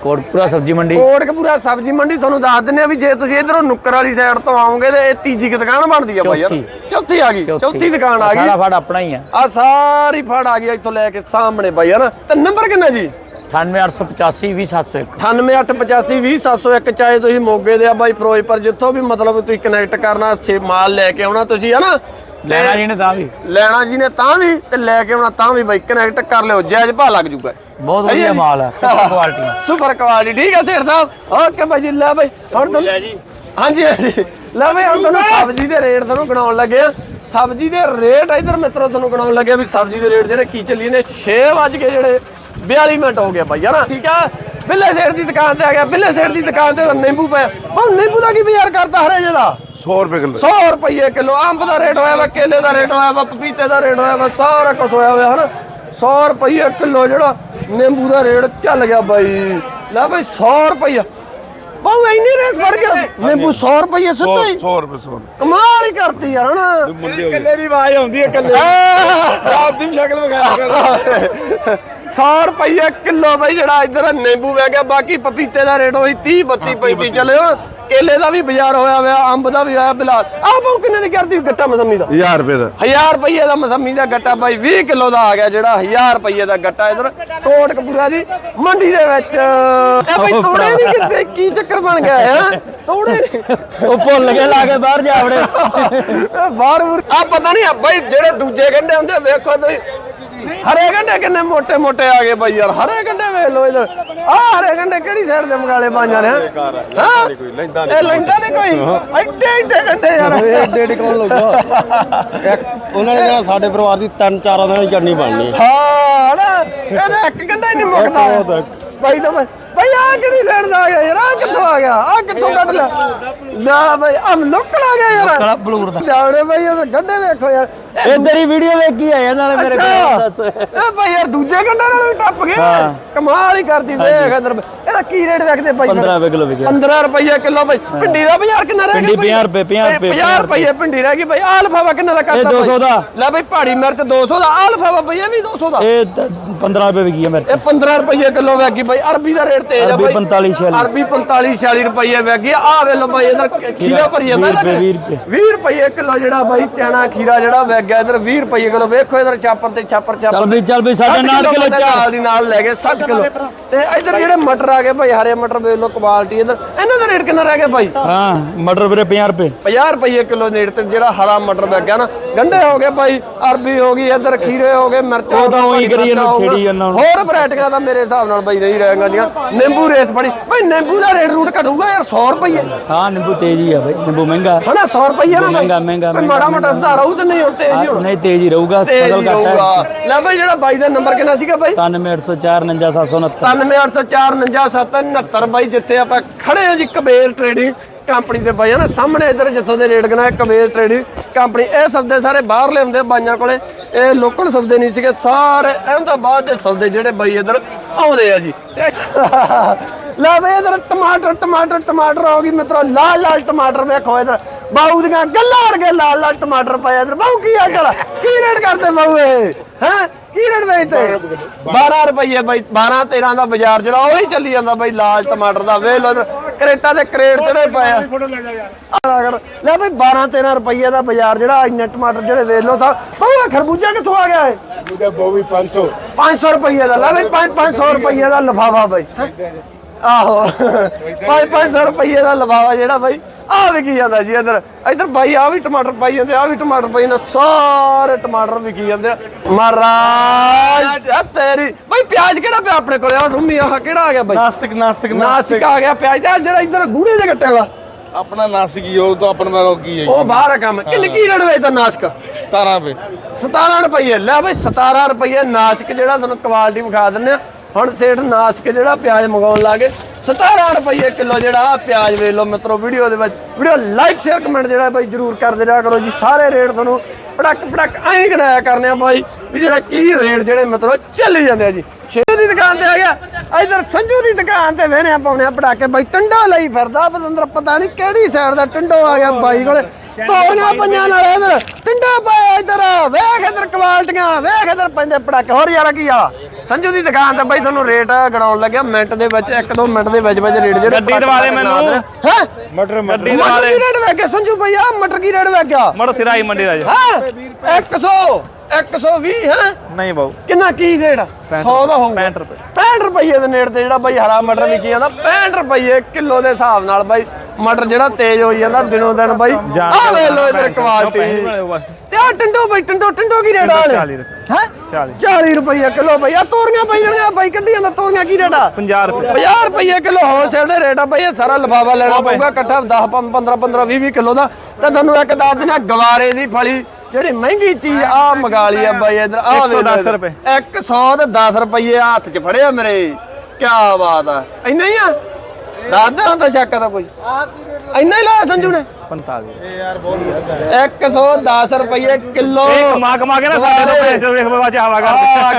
Kotpura ਸਬਜ਼ੀ ਮੰਡੀ। ਕੋਟਕਪੂਰਾ ਸਬਜ਼ੀ ਮੰਡੀ ਤੁਹਾਨੂੰ ਦੱਸ ਦਿੰਨੇ ਆ ਵੀ ਜੇ ਤੁਸੀਂ ਇਧਰੋਂ ਨੁੱਕਰ ਵਾਲੀ ਸਾਈਡ ਤੋਂ ਆਓਗੇ ਤੇ ਇਹ ਤੀਜੀ ਕੁ ਦੁਕਾਨ ਬਣਦੀ ਆ ਬਾਈ ਯਾਰ। ਚੌਥੀ। ਚੌਥੀ ਆ ਗਈ ਚੌਥੀ। ਦੁਕਾਨ ਆ ਗਈ ਸਾਰਾ ਫੜ ਆਪਣਾ ਹੀ ਆ। ਆ ਸਾਰੀ ਫੜ ਆ ਗਈ ਇੱਥੋਂ ਲੈ ਕੇ ਸਾਹਮਣੇ ਬਾਈ ਯਾਰ। ਤੇ ਨੰਬਰ ਕਿੰਨਾ ਜੀ? 98885 20701 9885200701 ਚਾਹੇ ਤੁਸੀਂ ਮੋਗੇ ਦੇ ਆ ਬਾਈ ਫਿਰੋਜ਼ਪੁਰ ਜਿੱਥੋਂ ਵੀ ਮਤਲਬ ਤੁਸੀਂ ਕਨੈਕਟ ਕਰਨਾ ਸੇ ਮਾਲ ਲੈ ਕੇ ਆਉਣਾ ਤੁਸੀਂ ਹਨਾ? ਲੈਣਾ ਜੀ ਨੇ ਤਾਂ ਵੀ। ਲੈਣਾ ਜੀ ਨੇ ਤਾਂ ਵੀ ਤੇ ਲੈ ਕੇ ਆਉਣਾ ਤਾਂ ਵੀ ਬਾਈ ਕਨੈਕਟ ਕਰ ਲਿਓ ਜਾਇਜ਼ ਭਾਅ ਲੱਗ ਜੂਗਾ। ਬਹੁਤ ਹੈ ਵਧੀਆ? ਮਾਲ ਆ ਸੁਪਰ ਕੁਆਲਿਟੀ ਸੁਪਰ ਕੁਆਲਿਟੀ ਠੀਕ ਹੈ ਸੇਠ ਸਾਹਿਬ? ਓਕੇ ਬਾਈ ਜੀ ਲੈ ਬਾਈ ਹੁਣ ਤੁਹਾਨੂੰ ਹਾਂਜੀ ਹਾਂਜੀ। ਲੈ ਬਾਈ ਹੁਣ ਤੁਹਾਨੂੰ ਸਬਜ਼ੀ ਦੇ ਰੇਟ ਤੁਹਾਨੂੰ ਗਣਾਉਣ ਲੱਗੇ ਆ। ਸਬਜ਼ੀ ਦੇ ਰੇਟ ਇਧਰ ਮਿੱਤਰੋ ਤੁਹਾਨੂੰ ਗਣਾਉਣ ਲੱਗੇ ਆ ਵੀ ਸਬਜ਼ੀ ਦੇ ਰੇਟ ਜਿਹੜੇ ਕੀ ਚੱਲੀ ਨੇ 6 ਵਜ ਕੇ ਜਿਹੜੇ 42 ਮਿੰਟ ਹੋ ਗਏ ਬਾਈ ਹਨਾ ਠੀਕ ਆ ਬਿੱਲੇ ਸੇਠ ਦੀ ਦੁਕਾਨ ਤੇ ਆ ਗਿਆ ਬਿੱਲੇ ਸੇਠ ਦੀ ਦੁਕਾਨ ਤੇ ਨਿੰਬੂ ਪਿਆ ਉਹ ਨਿੰਬੂ ਦਾ ਕੀ ਬਾਜ਼ਾਰ ਕਰਦਾ ਹਰੇ ਜਿਹਦਾ 100 ਰੁਪਏ ਕਿਲੋ। 100 ਰੁਪਏ ਕਿਲੋ ਅੰਬ ਦਾ ਰੇਟ ਹੋਇਆ ਵਾ ਕੇਲੇ ਦਾ ਰੇਟ ਹੋਇਆ ਵਾ ਪਪੀਤੇ ਦਾ ਰੇਟ ਹੋਇਆ ਵਾ ਸਾਰਾ ਕੁਝ ਹੋਇਆ ਹੋਇਆ ਹਨਾ 100 ਰੁਪਏ ਕਿਲੋ ਜਿਹੜਾ ਨਿੰਬੂ ਦਾ ਰੇਟ ਚੱਲ ਗਿਆ ਬਾਈ। ਲੈ ਬਾਈ 100 ਰੁਪਏ ਬਹੁ ਇੰਨੀ ਰੇਸ ਵੜ ਗਿਆ ਨਿੰਬੂ 100 ਰੁਪਏ ਸਿੱਧਾ ਹੀ। 100 ਰੁਪਏ 100 ਕਮਾਲ ਹੀ ਕਰਤੀ ਯਾਰ ਹਨਾ ਕੱਲੇ ਦੀ ਆਵਾਜ਼ ਆਉਂਦੀ ਹੈ ਕੱਲੇ ਆਪ ਦੀ ਸ਼ਕਲ ਵਗਾ 100 ਰੁਪਏ ਕਿਲੋ ਬਈ ਜਿਹੜਾ ਇਧਰ ਨਿੰਬੂ ਵਹਿ ਗਿਆ ਬਾਕੀ ਪਪੀਤੇ ਦਾ ਰੇਟ ਹੋਈ 30 32 35 ਚੱਲਿਓ। ਕੇਲੇ ਦਾ ਵੀ ਬਾਜ਼ਾਰ ਹੋਇਆ ਹੋਇਆ ਅੰਬ ਦਾ ਵੀ ਹੋਇਆ ਬਿਲਾਲ। ਆਹ ਬਹੁ ਕਿੰਨੇ ਦੀ ਕਰਦੀ ਗੱਟਾ ਮਸੰਮੀ ਦਾ? 1000 ਰੁਪਏ ਦਾ। 1000 ਰੁਪਏ ਦਾ ਮਸੰਮੀ ਦਾ ਗੱਟਾ ਬਾਈ 20 ਕਿਲੋ ਦਾ ਆ ਗਿਆ ਜਿਹੜਾ 1000 ਰੁਪਏ ਦਾ ਗੱਟਾ ਇਧਰ ਕੋਟਕਪੂਰਾ ਦੀ ਮੰਡੀ ਦੇ ਵਿੱਚ। ਇਹ ਬਈ ਤੋੜੇ ਨਹੀਂ ਕਿੱਥੇ? ਕੀ ਚੱਕਰ ਬਣ ਗਿਆ ਹੈ? ਤੋੜੇ। ਉਹ ਭੁੱਲ ਕੇ ਲਾ ਕੇ ਬਾਹਰ ਜਾ ਵੜੇ। ਬਾਹਰ ਆ ਪਤਾ ਨਹੀਂ ਆ ਬਾਈ ਜਿਹੜੇ ਦੂਜੇ ਗੰਡੇ ਹੁੰਦੇ ਵੇਖੋ ਤੁਸੀਂ ਹਰੇ ਗੰਡੇ ਕਿੰਨੇ ਮੋٹے ਮੋٹے ਆ ਗਏ ਬਾਈ ਯਾਰ ਹਰੇ ਗੰਡੇ ਵੇਖ ਲੋ ਇਧਰ। ਆ ਹਰੇ ਗੰਡੇ ਕਿਹੜੀ ਸਾਈਡ ਦੇ ਮਗਾਲੇ ਪਾਈਆਂ ਨੇ ਹਾਂ? ਇਹ ਲੈਂਦਾ ਨਹੀਂ ਕੋਈ? ਐਡੇ ਐਡੇ ਗੰਡੇ ਯਾਰ। ਐਡੇ ਐਡੇ ਕੌਣ ਲੋਗਾ ਉਹਨਾਂ ਨੇ ਜਿਹੜਾ ਸਾਡੇ ਪਰਿਵਾਰ ਦੀ ਤਿੰਨ ਚਾਰਾਂ ਦਿਨਾਂ ਦੀ ਚਟਨੀ ਬਣਨੀ। ਹਾਂ ਇਹਦਾ ਇੱਕ ਗੰਡਾ ਹੀ ਨਹੀਂ ਮੁੱਕਦਾ। ਬਾਈ ਤਾਂ ਬਾਈ ਬਾਈ ਆ ਕਿਹੜੀ ਸਾਈਡ ਦਾ ਆ ਗਿਆ ਯਾਰ? ਆ ਕਿੱਥੋਂ ਆ ਗਿਆ? ਆ ਕਿੱਥੋਂ ਕੱਢ ਲਿਆ? ਨਾ ਬਾਈ ਆ ਲੋਕਲ ਆ ਗਿਆ ਯਾਰ। ਕਲਾ ਬਲੂਰ ਦਾ। ਜਾਵੜੇ ਬਾਈ ਉਹ ਗੰਡੇ ਵੇਖੋ ਯਾਰ। ਇਹ ਇਹ ਤੇਰੀ ਵੀਡੀਓ ਵੇਖੀ ਆ ਨਾਲੇ ਮੇਰੇ ਕੋਲ ਦੱਸ। ਇਹ ਭਾਈ ਯਾਰ ਦੂਜੇ ਗੰਡੇ ਨਾਲ ਵੀ ਟੱਪ ਗਏ। ਹਾਂ। ਕਮਾਲ ਹੀ ਕਰਦੀ ਵੇਖ ਅੰਦਰ ਇਹਦਾ ਕੀ ਰੇਟ ਵੇਖਦੇ ਭਾਈ 15 ਰੁਪਏ ਕਿਲੋ ਵਿਕਿਆ। 15 ਰੁਪਏ ਕਿਲੋ ਭਾਈ ਭਿੰਡੀ ਦਾ ਬਾਜ਼ਾਰ ਕਿੰਨਾ ਰਹਿ ਗਿਆ ਭਿੰਡੀ 50 ਰੁਪਏ, 50 ਰੁਪਏ, 50 ਰੁਪਏ। ਭਿੰਡੀ ਰਹਿ ਗਈ ਭਾਈ ਆਹ ਲਫਾਵਾ ਕਿੰਨਾ ਦਾ ਕਰਤਾ 200 ਭਾਈ? ਦਾ। ਲੈ ਭਾਈ ਪਹਾੜੀ ਮਿਰਚ 200 ਦਾ। ਆਹ ਲਫਾਵਾ ਭਾਈ ਇਹ ਵੀ 200 ਦਾ। ਇਹ ਤਾਂ 15 ਰੁਪਏ ਵਿਕੀ ਆ ਮੇਰੇ ਇਹ 15 ਰੁਪਏ ਕਿਲੋ ਵੇਗੀ ਭਾਈ ਅਰਬੀ ਦਾ ਰੇਟ ਤੇਜ਼ ਆ ਅਰਬੀ ਭਾਈ 45 46 ਅਰਬੀ 45 46 ਰੁਪਏ ਵੇਗੀ ਆ। ਵੇ ਲੋ ਭਾਈ ਇਧਰ ਖੀਰਾ ਭਰੀ ਜਾਂਦਾ 20 ਰੁਪਏ, 20 ਰੁਪਏ। 20 ਰੁਪਏ ਕਿਲੋ ਜਿਹੜਾ ਭਾਈ ਚਣਾ ਖੀਰਾ ਜਿਹੜਾ ਵੇਗ ਗਿਆ ਇਧਰ 20 ਰੁਪਏ ਕਿਲੋ। ਵੇਖੋ ਇਧਰ ਚਾਪਰ ਤੇ ਚਾਪਰ ਚਾਪਰ ਚੱਲ ਵੀ ਚੱਲ ਵੀ ਸਾਡੇ ਨਾਲ ਕਿਲੋ ਨਾਲ ਦੀ ਨਾਲ ਲੈ ਗਏ 60 ਕਿਲੋ। ਤੇ ਇਧਰ ਜਿਹੜੇ ਮਟਰ ਆ ਗਏ ਭਾਈ ਹਰੇ ਮਟਰ ਵੇਖ ਲਓ ਕੁਆਲਿਟੀ ਇਧਰ। ਇਹਨਾਂ ਦਾ ਰੇਟ ਕਿੰਨਾ ਰਹਿ ਗਿਆ ਭਾਈ ਹਾਂ ਮਟਰ ਵੀਰੇ 50 ਰੁਪਏ। 50 ਰੁਪਏ ਕਿਲੋ ਨੇੜ ਤੇ ਜਿਹੜਾ ਹਰਾ ਮਟਰ ਵਿਕ ਗਿਆ ਨਾ। ਗੰਡੇ ਹੋ ਗਏ ਭਾਈ ਅਰਬੀ ਹੋ ਗਈ ਇਧਰ ਖੀਰੇ ਹੋ ਗਏ ਮਿਰਚਾਂ ਉਹ ਤਾਂ ਗਈਆਂ, ਕਰੀ ਜਾਂਦੇ, ਛੇੜੀ ਜਾਂਦੇ ਹੁਣ। ਹੋਰ ਵੈਰਾਈਟੀਆਂ ਦਾ ਮੇਰੇ ਹਿਸਾਬ ਨਾਲ ਭਾਈ ਨਹੀਂ ਰਹਿ ਗਈਆਂ ਨਿੰਬੂ ਰੇਸ ਫੜੀ ਭਾਈ ਨਿੰਬੂ ਦਾ ਰੇਟ ਰੂਟ ਘਟੂਗਾ ਯਾਰ 100 ਰੁਪਏ ਹਾਂ ਨਿੰਬੂ ਤੇਜ਼ ਹੀ ਆ ਬਾਈ ਨਿੰਬੂ ਮਹਿੰਗਾ। ਹਨਾ 100 ਰੁਪਏ ਨਾ ਮਹਿੰਗਾ, ਮਹਿੰਗਾ, ਕੋਈ ਮਾੜਾ ਮੋਟਾ ਸੁਧਾਰ ਆਊ ਤੇ ਨਹੀਂ ਹੁਣ ਤੇਜ਼ ਹੀ ਹੁਣ। ਨਹੀਂ ਤੇਜ਼ ਹੀ ਰਹੂਗਾ ਤੇਜ਼ ਫਸਲ ਹੀ ਘੱਟ ਰਹੂਗਾ। ਹੈ ਲੈ ਬਾਈ ਜਿਹੜਾ ਬਾਈ ਦਾ ਨੰਬਰ ਕਿੰਨਾ ਸੀਗਾ ਬਾਈ? 97804 99769 9884497769 ਬਾਈ ਜਿੱਥੇ ਆਪਾਂ ਖੜੇ ਆ ਜੀ ਕਬੇਰ ਟ੍ਰੇਡਿੰਗ ਕੰਪਨੀ ਦੇ ਬਾਈ ਆ ਨਾ ਸਾਹਮਣੇ ਇਧਰ ਜਿੱਥੋਂ ਦੇ ਰੇਟ ਗਣਾ ਕਬੇਰ ਟ੍ਰੇਡਿੰਗ ਕੰਪਨੀ। ਇਹ ਸੌਦੇ ਸਾਰੇ ਬਾਹਰਲੇ ਹੁੰਦੇ ਬਾਈਆਂ ਕੋਲੇ। ਇਹ ਲੋਕਲ ਸੌਦੇ ਨਹੀਂ ਸੀਗੇ, ਸਾਰੇ ਅਹਿਮਦਾਬਾਦ ਦੇ ਸੌਦੇ ਜਿਹੜੇ ਬਾਈ ਇਧਰ ਆਉਂਦੇ ਆ ਜੀ। ਤੇ- ਲੈ ਬਈ ਇਧਰ ਟਮਾਟਰ ਟਮਾਟਰ ਟਮਾਟਰ ਹੋ ਗਈ ਮਿੱਤਰੋ, ਲਾਲ ਲਾਲ ਟਮਾਟਰ ਵੇਖੋ ਇਧਰ। ਬਾਊ ਦੀਆਂ ਗੱਲਾਂ ਵਰਗੇ ਲਾਲ ਲਾਲ ਟਮਾਟਰ ਪਏ ਇਧਰ। ਬਾਊ ਕੀ ਹਾਲ ਚਾਲ ਕੀ ਰੇਟ ਕਰਦੇ ਬਾਊ ਇਹ? ਹੈ? ਕੀ ਰੇਟ ਵੇਚਦੇ 12 ਰੁਪਏ ਬਾਈ 12 13 ਦਾ ਬਾਜ਼ਾਰ ਜਿਹੜਾ ਉਹੀ ਚੱਲੀ ਜਾਂਦਾ ਬਾਈ ਲਾਲ ਟਮਾਟਰ ਦਾ ਵੇਖ ਲੋ ਕਰੇਟਾਂ ਦੇ ਕਰੇਟ ਚੜੇ ਪਏ ਆ। ਲੈ ਬਈ 12 13 ਰੁਪਏ ਦਾ ਬਾਜ਼ਾਰ ਜਿਹੜਾ ਇੰਨੇ ਟਮਾਟਰ ਜਿਹੜੇ ਵੇਚ ਲੋ ਤਾਂ ਇਹ ਖਰਬੂਜਾ ਕਿੱਥੋਂ ਆ ਗਿਆ ਹੈ ਦੂਜਾ ਬੋਵੀ 500 500 ਰੁਪਏ ਦਾ ਲੈ ਬਈ 5 500 ਰੁਪਏ ਦਾ ਲਫਾਫਾ ਬਾਈ। ਆਹੋ। 5 500 ਰੁਪਏ ਦਾ ਲਫਾਫਾ ਜਿਹੜਾ ਬਾਈ ਆ ਵਿਕੀ ਜਾਂਦਾ ਜੀ ਇਧਰ ਇਧਰ ਬਾਈ ਆ ਵੀ ਟਮਾਟਰ ਪਾਈ ਜਾਂਦੇ ਆ ਵੀ ਟਮਾਟਰ ਪਾਈ ਜਾਂਦੇ ਸਾਰੇ ਟਮਾਟਰ ਵਿਕੀ ਜਾਂਦੇ ਮਹਾਰਾਜ ਆ ਤੇਰੀ ਬਾਈ ਪਿਆਜ਼ ਕਿਹੜਾ ਪਿਆ ਆਪਣੇ ਕੋਲੇ? ਆ ਰੁਮੀ ਆਹ ਕਿਹੜਾ ਆ ਗਿਆ ਬਾਈ? ਨਾਸਤਿਕ ਨਾਸਤਿਕ ਨਾਸਿਕ ਆ ਗਿਆ ਪਿਆਜ਼। ਦਾ ਜਿਹੜਾ ਇਧਰ ਗੂੜੇ ਦੇ ਗੱਟੇ ਵਾ। ਆਪਣਾ ਨਾਸਤਿਕ ਹੀ ਉਹ ਤਾਂ ਆਪਣਾ ਨਾਲ ਕੀ ਹੈ ਉਹ ਬਾਹਰ ਕੰਮ। ਕਿੰਨੇ ਕੀ ਰੇਟ ਵੇਚਦਾ ਨਾਸਕ 17 ਰੁਪਏ। 17 ਰੁਪਏ ਲੈ ਬਈ 17 ਰੁਪਏ ਨਾਸਕ ਜਿਹੜਾ ਤੁਹਾਨੂੰ ਕੁਆਲਿਟੀ ਵਿਖਾ ਦਿੰਨੇ ਆ। ਹੁਣ ਸੇਠ ਨਾਸ ਕੇ ਜਿਹੜਾ ਪਿਆਜ਼ ਮੰਗਾਉਣ ਲਾਗੇ 17 ਰੁਪਏ ਕਿਲੋ ਜਿਹੜਾ ਪਿਆਜ਼ ਵੇਖ ਲਓ ਮਿੱਤਰੋ, ਵੀਡੀਓ ਦੇ ਵਿੱਚ, ਵੀਡੀਓ ਲਾਈਕ ਸ਼ੇਅਰ ਕਮੈਂਟ ਜਿਹੜਾ ਬਾਈ ਜਰੂਰ ਕਰਦੇ ਰਿਹਾ ਕਰੋ ਜੀ। ਸਾਰੇ ਰੇਟ ਤੁਹਾਨੂੰ ਪੜਕ ਪੜਕ ਐਂ ਗਣਾਇਆ ਕਰਨੇ ਆ ਬਾਈ ਵੀ ਜਿਹੜਾ ਕੀ ਰੇਟ ਜਿਹੜੇ ਮਿੱਤਰੋ ਚੱਲੀ ਜਾਂਦੇ ਆ ਜੀ। ਸ਼ੇਰ ਦੀ ਦੁਕਾਨ ਤੇ ਆ ਗਿਆ, ਇਧਰ ਸੰਜੂ ਦੀ ਦੁਕਾਨ ਤੇ ਵੇਹਨੇ ਪਾਉਣੇ ਆ ਪਟਾਕੇ। ਬਾਈ ਟੰਡਾ ਲਈ ਫਿਰਦਾ, ਪਤੰਦਰ ਪਤਾ ਨਹੀਂ ਕਿਹੜੀ ਸਾਈਡ ਦਾ ਟੰਡੋ ਆ ਗਿਆ ਬਾਈ ਕੋਲੇ। ਤੋਰੀਆਂ ਪੰਜਾਂ ਨਾਲ ਇਧਰ, ਟੰਡਾ ਪਾਇਆ ਇਧਰ, ਵੇਖ ਇਧਰ ਕੁਆਲਟੀਆਂ ਵੇਖ ਇਧਰ ਪੈਂਦੇ ਪਟਾਕੇ। ਹੋਰ ਯਾਰਾ ਕੀ ਆ? ਸੰਜੂ ਦੀ ਦੁਕਾਨ ਤੇ ਬਾਈ ਤੁਹਾਨੂੰ ਰੇਟ ਗਣਾਉਣ ਲੱਗਿਆ ਮਿੰਟ ਦੇ ਵਿੱਚ ਇੱਕ ਦੋ ਮਿੰਟ ਦੇ ਵਿੱਚ ਵਿੱਚ ਰੇਟ ਜਿਹੜੇ ਗੱਡੀ ਦਵਾ ਦੇ ਮੈਨੂੰ। ਹੈ? ਮਟਰ ਗੱਡੀ ਦਵਾ ਦੇ। ਰੇਟ ਵੇਖ ਗਿਆ ਸੰਜੂ ਭਈਆ? ਮਟਰ ਕੀ ਰੇਟ ਵੇਖ ਗਿਆ ਮੜ ਸਿਰਾਈ ਮੰਡੀ ਦਾ ਜੀ। ਹੈ? 100 120 ਹੈ? ਨਹੀਂ ਬਾਊ। ਕਿੰਨਾ ਕੀ ਰੇਟ 100 ਦਾ ਹੋਊਗਾ। 65 ਰੁਪਏ। 65 ਰੁਪਏ ਦੇ ਨੇੜੇ ਤੇ ਜਿਹੜਾ ਬਾਈ ਹਰਾ ਮਟਰ ਵਿਕੀ ਜਾਂਦਾ 65 ਰੁਪਏ ਕਿਲੋ ਦੇ ਹਿਸਾਬ ਨਾਲ ਬਾਈ ਮਟਰ ਜਿਹੜਾ ਤੇਜ਼ ਹੋਈ ਜਾਂਦਾ ਦਿਨੋਂ ਦਿਨ ਬਾਈ। ਆ ਵੇ ਲੋ ਇਧਰ ਕੁਆਲਿਟੀ ਤੇ ਆ ਟੰਡੋ ਬਾਈ ਟੰਡੋ ਟੰਡੋ ਕੀ ਰੇਟ ਆ 40 ਰੁਪਏ। ਹੈ? 40 ਰੁਪਏ ਕਿਲੋ ਬਾਈ। ਆ ਤੋਰੀਆਂ ਪਾਈ ਜਾਣੀਆਂ ਬਾਈ ਕੱਢੀ ਜਾਂਦਾ ਤੋਰੀਆਂ ਕੀ ਰੇਟ ਆ? 50 ਰੁਪਏ। 50 ਰੁਪਏ ਕਿਲੋ ਹੋਲਸੇਲ ਦੇ ਰੇਟ ਆ ਬਈ ਇਹ ਸਾਰਾ ਲਫਾਫਾ ਲੈਣਾ ਪਊਗਾ ਇਕੱਠਾ 10 15 15 20 20 ਕਿਲੋ ਦਾ। ਤੇ ਤੁਹਾਨੂੰ ਇੱਕ ਦੱਸ ਦਿਨਾ ਗਵਾਰੇ ਦੀ ਫਲੀ ਜਿਹੜੀ ਮਹਿੰਗੀ ਚੀਜ਼ ਆ ਮੰਗਾ ਲਈ ਆ ਬਾਈ ਇਧਰ ਆ 110 ਰੁਪਏ। 100 ਤੇ 10 ਰੁਪਏ ਹੱਥ 'ਚ ਫੜਿਆ ਮੇਰੇ। ਕੀ ਬਾਤ ਆ। ਇੰਨਾ ਹੀ ਆ? ਦੱਸਦਾ ਹੁੰਦਾ ਸ਼ੱਕ ਦਾ ਕੋਈ। ਇੰਨਾ ਹੀ ਲਾਇਆ ਸੰਜੂ ਨੇ? 45 110 ਰੁਪਏ ਕਿਲੋ। ਇਹ ਕਮਾ ਕਮਾ ਕੇ ਨਾ ਸਾਡੇ ਤੋਂ ਭੇਜ ਵੇਖ ਬਾਬਾ ਚਾਵਾ ਆ ਕਰ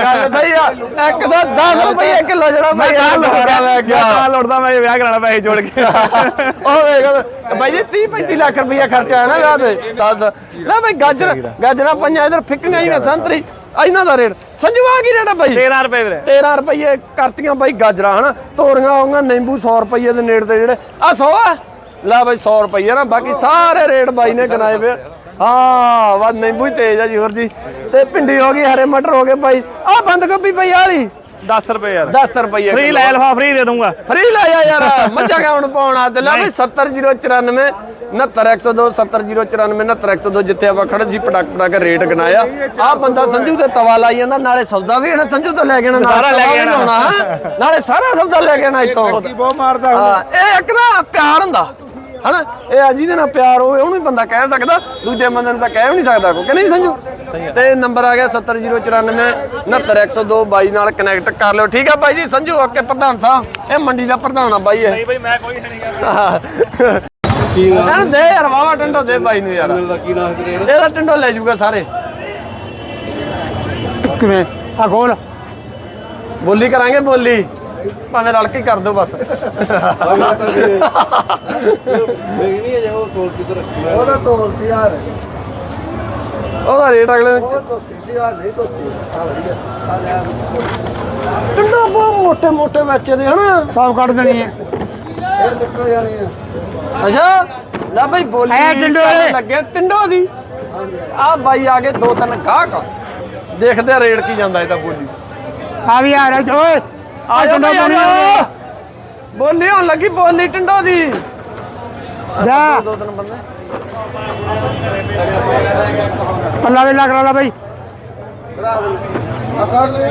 ਗੱਲ ਸਹੀ ਆ। 110 ਰੁਪਏ ਕਿਲੋ ਜਿਹੜਾ ਬਾਈ ਆ ਲਫਾਫਾ ਲੈ ਗਿਆ। ਮੈਂ ਲੁੱਟਦਾ ਮੈਂ ਵਿਆਹ ਕਰਾਣਾ ਪੈਸੇ ਜੋੜ ਕੇ। ਉਹ ਵੇਖ ਬਾਈ ਜੀ 30 35 ਲੱਖ ਰੁਪਇਆ ਖਰਚਾ ਆਣਾ ਗਾ ਤੇ। ਦੱਸ ਲੈ ਬਾਈ ਗਾਜਰ ਗਾਜਰਾਂ ਪੰਜਾਂ ਇਧਰ ਫਿੱਕੀਆਂ ਹੀ ਨੇ ਸੰਤਰੀ। ਇਹਨਾਂ ਦਾ ਰੇਟ। ਸੰਜੂ ਆ ਕੀ ਰੇਟ ਆ ਬਾਈ? 13 ਰੁਪਏ ਵੀਰੇ। 13 ਰੁਪਏ ਕਰਤੀਆਂ ਬਾਈ ਗਾਜਰਾਂ ਹਨਾ? ਤੋਰੀਆਂ ਆਉਂਗਾ ਨਿੰਬੂ 100 ਰੁਪਏ ਦੇ ਨੇੜੇ ਤੇ ਜਿਹੜੇ। ਆ 100 ਆ? ਲੈ ਬਾਈ 100 ਰੁਪਏ ਨਾ ਬਾਕੀ ਸਾਰੇ ਰੇਟ ਬਾਈ ਨੇ ਗਨਾਏ ਵੇ। ਹਾਂ ਵਾ ਨਿੰਬੂ ਹੀ ਤੇਜ਼ ਆ ਜੀ ਹੋਰ ਜੀ। ਤੇ ਭਿੰਡੀ ਹੋ ਗਈ ਹਰੇ ਮਟਰ ਹੋ ਗਏ ਬਾਈ। ਆ ਬੰਦ ਗੋਭੀ ਪਈ ਵਾਲੀ। 10 ਰੁਪਏ ਯਾਰ। 10 ਰੁਪਏ ਫ੍ਰੀ ਲੈ ਲਫਾ ਫ੍ਰੀ ਦੇ ਦੂੰਗਾ ਫਰੀ ਲੈ ਜਾ ਯਾਰ ਮੱਝਾਂ ਕਿਉਂ ਪਾਉਣਾ? ਤੇ ਲੈ ਬਈ 70094 69102 70094 69102 ਜਿੱਥੇ ਆਪਾਂ ਖੜੇ ਸੀ ਪਟਕ ਪਟਕ ਰੇਟ ਗਨਾਇਆ ਆ ਬੰਦਾ ਸੰਜੂ ਤੇ ਤਵਾ ਲਾਈ ਜਾਂਦਾ ਨਾਲੇ ਸੌਦਾ ਵੀ ਇਹਨਾਂ ਸੰਜੂ ਤੋਂ ਲੈ ਕੇ ਆਣਾ ਸਾਰਾ ਲੈ ਕੇ। ਲਿਆਉਣਾ, ਨਾਲੇ ਸਾਰਾ ਸੌਦਾ ਲੈ ਕੇ ਆਣਾ ਇਤੋਂ ਬਹੁਤ ਮਾਰਦਾ ਹਾਂ ਇਹ ਇੱਕ ਨਾ ਪਿਆਰ ਹੁੰਦਾ। ਹਨਾ? ਇਹ ਆ ਜਿਹਦੇ ਨਾਲ ਪਿਆਰ ਹੋਵੇ ਉਹਨੂੰ ਹੀ ਬੰਦਾ ਕਹਿ ਸਕਦਾ ਦੂਜੇ ਬੰਦੇ ਨੂੰ ਤਾਂ ਕਹਿ ਵੀ ਨਹੀਂ ਸਕਦਾ ਕੋਈ ਕਿ ਨਹੀਂ ਸੰਜੂ? ਤੇ ਨੰਬਰ ਆ ਗਿਆ 70094 69102 ਬਾਈ ਨਾਲ ਕਨੈਕਟ ਕਰ ਲਿਓ। ਠੀਕ ਆ ਬਾਈ ਜੀ ਸੰਜੂ ਓਕੇ ਪ੍ਰਧਾਨ ਸਾਹਿਬ। ਇਹ ਮੰਡੀ ਦਾ ਪ੍ਰਧਾਨ ਆ ਬਾਈ ਇਹ। ਨਹੀਂ ਬਈ ਮੈਂ ਕੋਈ ਨਹੀਂ ਕੀ ਨਾਮ ਦੇ ਯਾਰ ਵਾਵਾ ਟੰਡੋ ਦੇ ਬਾਈ ਨੂੰ ਯਾਰ। ਦਾ ਕੀ ਨਾਮ ਹੈ ਇਹਦਾ ਟੰਡੋ ਲੈ ਜਾਊਗਾ ਸਾਰੇ। ਕਿਵੇਂ? ਆ ਖੋਲ। ਬੋਲੀ ਕਰਾਂਗੇ ਬੋਲੀ। ਭਾਵੇਂ ਰਲ ਕੇ ਕਰ ਦਿਓ ਬਸ। ਨਹੀਂ ਹੈ ਉਹ ਤੋਲ ਕਿਧਰ ਉਹਦਾ ਤੋਲਤੀ ਯਾਰ ਉਹਦਾ ਰੇਟ ਅਗਲੇ ਨੇ ਉਹ ਤੋਤੀ ਸੀ ਯਾਰ ਨਹੀਂ ਤੋਤੀ ਆ ਵਧੀਆ। ਆ ਲੈ ਟੰਡੋ ਬਹੁਤ ਮੋਟੇ ਮੋਟੇ ਬੱਚੇ ਦੇ ਹਨਾ? ਸਾਫ਼ ਕੱਢ ਦੇਣੀ ਹੈ। ਇਹ ਨਿਕਲ ਜਾਣੀ ਆ ਅੱਛਾ ਲੈ ਭਾਈ ਬੋਲੀ ਐ ਟਿੰਡੋ ਵਾਲੇ। ਲੱਗੇ ਟਿੰਡੋ ਦੀ। ਆ ਬਾਈ ਆ ਕੇ ਦੋ ਤਿੰਨ ਗਾਹਕ। ਦੇਖਦੇ ਆ ਰੇਟ ਕੀ ਜਾਂਦਾ ਇਹਦਾ ਬੋਲੀ। ਆ ਵੀ ਆ ਰਿਹਾ ਓਏ। ਆ ਆਜੋ ਟੰਡਾ ਬਈ, ਪਾਣੀ। ਬੋਲੀ ਹੋਣ ਲੱਗੀ ਬੋਲੀ ਟਿੰਡੋ ਦੀ। ਜਾ। ਦੋ ਤਿੰਨ ਬੰਦੇ। ਪੱਲਾ ਵੀ ਲੱਗ ਰਹਾ ਬਈ। ਕਰਾ ਕਰ ਲੈ।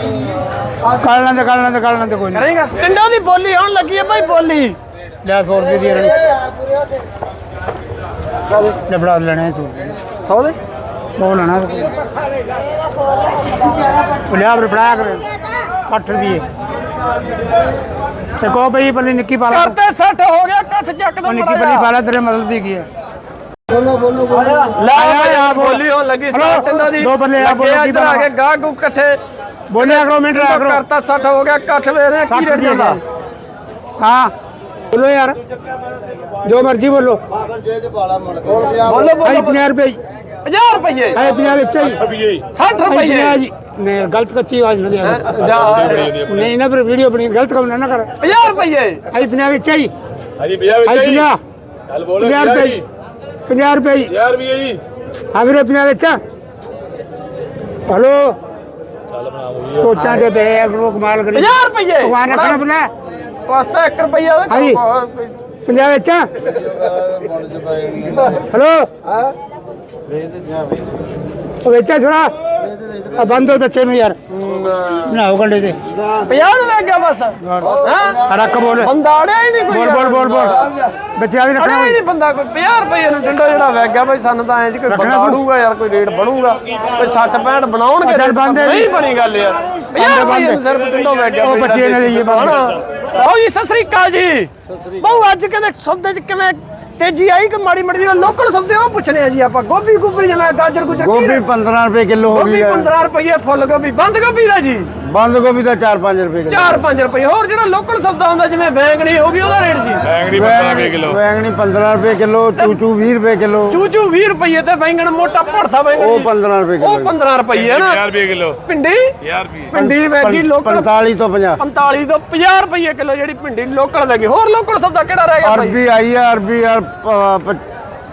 ਕਰ ਲੈਂਦੇ ਕਰ ਲੈਂਦੇ ਕਰ ਲੈਂਦੇ ਕੋਈ ਨਹੀਂ ਕਰੇਗਾ। ਟਿੰਡੋ ਦੀ ਬੋਲੀ ਹੋਣ ਲੱਗੀ ਹੈ ਭਾਈ ਬੋਲੀ। ਲੈ 100 ਰੁਪਏ ਦੀ ਰਣੀ। ਲੈ ਫੜਾ ਲੈਣੇ 100 ਸੌ ਦੇ? 100 ਲੈਣਾ। ਉਹ ਲਿਆ ਫਿਰ ਫੜਾ ਕਰ। 60 ਰੁਪਏ। ਤੇ ਕੋ ਬਈ ਪੱਲੀ ਨਿੱਕੀ ਪਾ ਲਾ ਕਰਤੇ 60 ਹੋ ਗਿਆ ਕੱਠ ਚੱਕ ਦੋ ਨਿੱਕੀ ਪੱਲੀ ਪਾ ਲਾ ਤੇਰੇ ਮਤਲਬ ਦੀ ਕੀ ਹੈ? ਲੈ ਆ ਬੋਲੀ। ਹੋਣ ਲੱਗੀ ਹਲੋ, ਸਟਾਰਟ ਇਹਨਾਂ ਦੀ। ਦੋ ਬੱਲੇ ਆ, ਬੋਲੋ ਕੀ ਇੱਧਰ ਆ ਬਣਾ। ਕੇ ਗਾਹ ਗੂ ਇਕੱਠੇ। ਬੋਲਿਆ ਕਰੋ ਮਿੰਟ ਰੱਖ ਕਰੋ ਕਰਤਾ 60 ਹੋ ਗਿਆ ਕੱਠ ਵੇ ਰਹੇ ਕੀ 60 ਰੇਟ ਰੁਪਏ ਜਾਂਦਾ ਦਾ। ਹਾਂ ਬੋਲੋ ਯਾਰ। ਜੋ ਮਰਜ਼ੀ ਬੋਲੋ। ਬੋਲੋ ਭਾਈ ਬੋਲੋ। 50 ਰੁਪਏ। 50 ਰੁਪਏ ਹੈ। 50 ਵਿੱਚ ਹੀ 60 ਭਾਈ ਰੁਪਏ 50 ਜੀ। ਨਹੀਂ ਗਲਤ ਕੱਚੀ ਆਵਾਜ਼ ਨਾ ਦੇ ਜਾ ਨਹੀਂ ਨਾ ਫਿਰ ਵੀਡੀਓ ਬਣੀ ਗਲਤ ਕੰਮ ਨਾ ਕਰ। 50 ਰੁਪਏ ਆਈ 50 ਵਿੱਚ ਹੀ। ਹਾਂਜੀ 50 ਆਈ 50 ਚੱਲ ਬੋਲੋ 50 ਰੁਪਏ। 50 ਰੁਪਏ ਯਾਰ ਵੀ ਜੀ। ਹਾਂ ਵੀਰੇ 50 ਵਿੱਚ। ਹਲੋ। ਸੋਚਾਂ ਦੇ ਬੇ ਅਗਰੋ ਕਮਾਲ ਕਰੀ 50 ਰੁਪਏ ਭਗਵਾਨ ਰੱਖਣਾ ਬੁਲਾ ਵਾਸਤਾ 1 ਰੁਪਿਆ ਦਾ ਹਾਂਜੀ। 50 ਵਿੱਚ। ਹਲੋ। ਉਹ ਵੇਚਾ ਛੋੜਾ। ਆ ਬੰਦ ਹੋ ਬੱਚੇ ਨੂੰ ਯਾਰ। ਬਣਾਓ ਕੰਡੇ ਤੇ। 50 ਨੂੰ ਲੱਗ ਗਿਆ ਬਸ। ਹਾਂ? ਰੱਖ ਬੋਲ। ਬੰਦਾ ਅੜਿਆ ਹੀ ਨਹੀਂ ਕੋਈ ਬੋਲ ਬੋਲ ਬੋਲ ਬੋਲ। ਬੱਚਿਆਂ ਵੀ ਰੱਖਣਾ ਨਹੀਂ ਬੰਦਾ ਕੋਈ। 50 ਰੁਪਏ ਨੂੰ ਡੰਡਾ ਜਿਹੜਾ ਵਗ ਗਿਆ ਬਈ ਸਾਨੂੰ ਤਾਂ ਐਂ ਜੀ ਕੋਈ ਬੰਦਾ ਅੜੂਗਾ ਯਾਰ ਕੋਈ ਰੇਟ ਬਣੂਗਾ। ਕੋਈ 60 65 ਬਣਾਉਣਗੇ ਚੱਲ ਬੰਦ। ਨਹੀਂ ਬਣੀ ਗੱਲ ਯਾਰ। 50 ਰੁਪਏ ਨੂੰ ਸਿਰਫ ਡੰਡਾ ਵਗ ਗਿਆ ਉਹ ਬੱਚੇ ਨੇ ਲਈਏ ਬੰਦ। ਆਓ ਜੀ ਸਤਿ ਸ੍ਰੀ ਅਕਾਲ ਜੀ। ਬਹੁ ਅੱਜ ਕਹਿੰਦੇ ਸੌਦੇ ਚ ਕਿਵੇਂ ਤੇਜ਼ੀ ਆਈ ਕਿ ਮਾੜੀ ਮਾੜੀ ਜਿਹੜਾ ਲੋਕਲ ਸੌਦੇ ਉਹ ਪੁੱਛਣੇ ਆ ਜੀ ਆਪਾਂ। ਗੋਭੀ ਗੋਭੀ ਜਿਵੇਂ ਗਾਜਰ ਗੁਜਰ ਗੋਭੀ ਰੇਟ? 15 ਰੁਪਏ ਕਿਲੋ ਹੋ ਗੋਭੀ ਗਈ ਹੈ 15 ਰੁਪਏ ਫੁੱਲ ਗੋਭੀ ਬੰਦ ਗੋਭੀ ਦਾ ਜੀ। ਬੰਦ ਗੋਭੀ ਦਾ 4-5 ਰੁਪਏ ਕਿਲੋ। 4-5 ਰੁਪਏ ਹੋਰ ਜਿਹੜਾ ਲੋਕਲ ਸੌਦਾ ਹੁੰਦਾ ਜਿਵੇਂ ਬੈਂਗਣੀ ਹੋ ਗਈ ਉਹਦਾ ਰੇਟ ਜੀ। ਬੈਂਗਣੀ 15 ਰੁਪਏ ਕਿਲੋ। ਬੈਂਗਣੀ 15 ਰੁਪਏ ਕਿਲੋ ਚੂਚੂ 20 ਰੁਪਏ ਕਿਲੋ। ਚੂਚੂ 20 ਰੁਪਏ ਤੇ ਬੈਂਗਣ ਮੋਟਾ ਭੜਥਾ ਬੈਂਗਣ ਉਹ ਜੀ। 15 ਰੁਪਏ ਉਹ ਕਿਲੋ 15 ਰੁਪਏ ਹੈ ਨਾ। 1000 ਰੁਪਏ ਕਿਲੋ। ਭਿੰਡੀ? 1000 ਰੁਪਏ। ਭਿੰਡੀ ਵੈਗੀ ਲੋਕਲ 45 ਤੋਂ 50 45 ਤੋਂ 50 ਰੁਪਏ ਕਿਲੋ ਜਿਹੜੀ ਭਿੰਡੀ ਲੋਕਲ ਵੈਗੀ ਹੋਰ ਲੋਕਲ ਸੌਦਾ ਕਿਹੜਾ ਰਹਿ ਗਿਆ ਭਾਈ? ਅਰਬੀ ਆਈ ਹੈ ਅਰਬੀ uh, but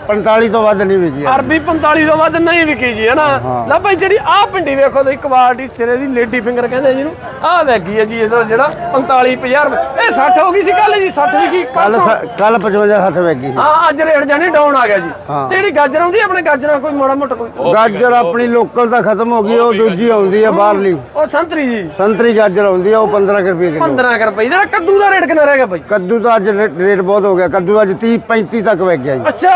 45 ਤੋਂ ਵੱਧ ਨਹੀਂ ਵਿਕੀ। ਅਰਬੀ 45 ਤੋਂ ਵੱਧ ਨਹੀਂ ਵਿਕੀ ਜੀ ਹੈ। ਨਾ ਲੈ ਭਾਈ ਜਿਹੜੀ ਆਹ ਭਿੰਡੀ ਵੇਖੋ ਤੁਸੀਂ ਕੁਆਲਿਟੀ ਸਿਰੇ ਦੀ ਲੇਡੀ ਫਿੰਗਰ ਕਹਿੰਦੇ ਜਿਹਨੂੰ। ਆਹ ਵੈਗੀ ਹੈ ਜੀ ਇਹਦਾ ਜਿਹੜਾ 45 50 ਰੁਪਏ। ਇਹ 60 ਹੋ ਗਈ ਸੀ ਕੱਲ ਜੀ 60 ਵਿਕੀ। ਕੱਲ ਕੱਲ ਕੱਲ 55 60 ਵਿਕੀ ਹਾਂ ਅੱਜ ਰੇਟ ਜਾਨੀ ਡਾਊਨ ਆ ਗਿਆ ਜੀ। ਤੇ ਜਿਹੜੀ ਗਾਜਰ ਆਉਂਦੀ ਆਪਣੇ ਗਾਜਰਾਂ ਕੋਈ ਮਾੜਾ ਮੋਟਾ ਕੋਈ। ਗਾਜਰ ਆਪਣੀ ਲੋਕਲ ਤਾਂ ਖਤਮ ਹੋ ਗਈ ਉਹ ਦੂਜੀ ਆਉਂਦੀ ਹੈ ਬਾਹਰਲੀ। ਉਹ ਸੰਤਰੀ ਜੀ। ਸੰਤਰੀ ਗਾਜਰ ਆਉਂਦੀ ਹੈ ਉਹ 15 ਕੁ ਰੁਪਏ ਕਿਲੋ। 15 ਕੁ ਰੁਪਏ। ਜਿਹੜਾ ਕੱਦੂ ਦਾ ਰੇਟ ਕਿੰਨਾ ਰਹਿ ਗਿਆ ਭਾਈ? ਕੱਦੂ ਤਾਂ ਅੱਜ ਰੇਟ ਬਹੁਤ ਹੋ ਗਿਆ। ਕੱਦੂ ਅੱਜ 30 35 ਤੱਕ ਵਿਕ ਗਿਆ ਜੀ। ਅੱਛਾ।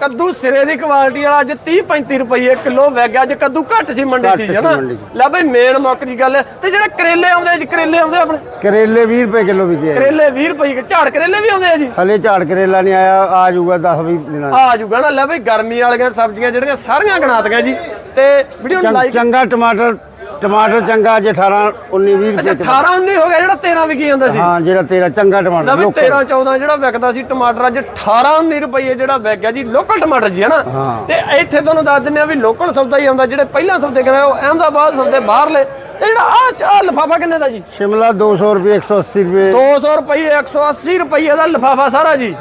ਕੱਦੂ ਸਿਰੇ ਦੀ ਕੁਆਲਿਟੀ ਵਾਲਾ ਅੱਜ 30 35 ਰੁਪਏ ਕਿਲੋ ਵਗ ਗਿਆ ਅੱਜ ਕੱਦੂ ਘੱਟ ਸੀ ਮੰਡੀ ਘੱਟ ਚ ਸੀ ਹੈ ਨਾ ਮੰਡੀ 'ਚ। ਲੈ ਬਈ ਮੇਨ ਮੁੱਕ ਦੀ ਗੱਲ ਹੈ। ਤੇ ਜਿਹੜੇ ਕਰੇਲੇ ਆਉਂਦੇ ਜੀ ਕਰੇਲੇ ਆਉਂਦੇ ਆਪਣੇ ਕਰੇਲੇ 20 ਰੁਪਏ ਕਿਲੋ ਵਿਕੇ ਆ ਜੀ। ਕਰੇਲੇ 20 ਰੁਪਏ ਕੇ ਝਾੜ ਕਰੇਲੇ ਵੀ ਆਉਂਦੇ ਆ ਜੀ ਹਲੇ ਝਾੜ ਕਰੇਲਾ ਨਹੀਂ ਆਇਆ ਆ ਜਾਊਗਾ 10 20 ਦਿਨਾਂ 'ਚ। ਆ ਜੂਗਾ ਨਾ ਲੈ ਬਈ ਗਰਮੀ ਵਾਲੀਆਂ ਸਬਜ਼ੀਆਂ ਜਿਹੜੀਆਂ ਸਾਰੀਆਂ ਗਣਾਤੀਆਂ ਜੀ ਤੇ ਵੀਡੀਓ ਨੂੰ ਲਾਈਕ ਚੰਗਾ ਟਮਾਟਰ ਟਮਾਟਰ ਚੰਗਾ ਅੱਜ 18 19 20 ਅੱਛਾ ਰੁਪਏ 18 19 ਹੋ ਗਿਆ ਜਿਹੜਾ 13 ਵਿਕੀ ਜਾਂਦਾ ਸੀ। ਹਾਂ ਜਿਹੜਾ ਤੇਰਾ ਚੰਗਾ ਲੈ ਟਮਾਟਰ ਲੋਕਲ 13 14 ਜਿਹੜਾ ਵਿਕਦਾ ਸੀ ਟਮਾਟਰ ਅੱਜ 18 19 ਰੁਪਏ ਜਿਹੜਾ ਵਿਕ ਗਿਆ ਜੀ ਲੋਕਲ ਟਮਾਟਰ ਜੀ ਹੈ ਨਾ ਹਾਂ। ਤੇ ਇੱਥੇ ਤੁਹਾਨੂੰ ਦੱਸ ਦਿੰਦੇ ਆ ਵੀ ਲੋਕਲ ਸੌਦਾ ਹੀ ਆਉਂਦਾ ਜਿਹੜੇ ਪਹਿਲਾਂ ਸੌਦੇ ਕਰਾਏ ਉਹ ਅਹਿਮਦਾਬਾਦ ਸੌਦੇ ਬਾਹਰਲੇ। ਤੇ ਜਿਹੜਾ ਆ ਆ ਲਫਾਫਾ ਕਿੰਨੇ ਦਾ ਜੀ? ਸ਼ਿਮਲਾ 200 ਰੁਪਏ 180 ਰੁਪਏ। 200 ਰੁਪਏ 180 ਰੁਪਏ ਦਾ ਲਫਾਫਾ ਸਾਰਾ ਜੀ।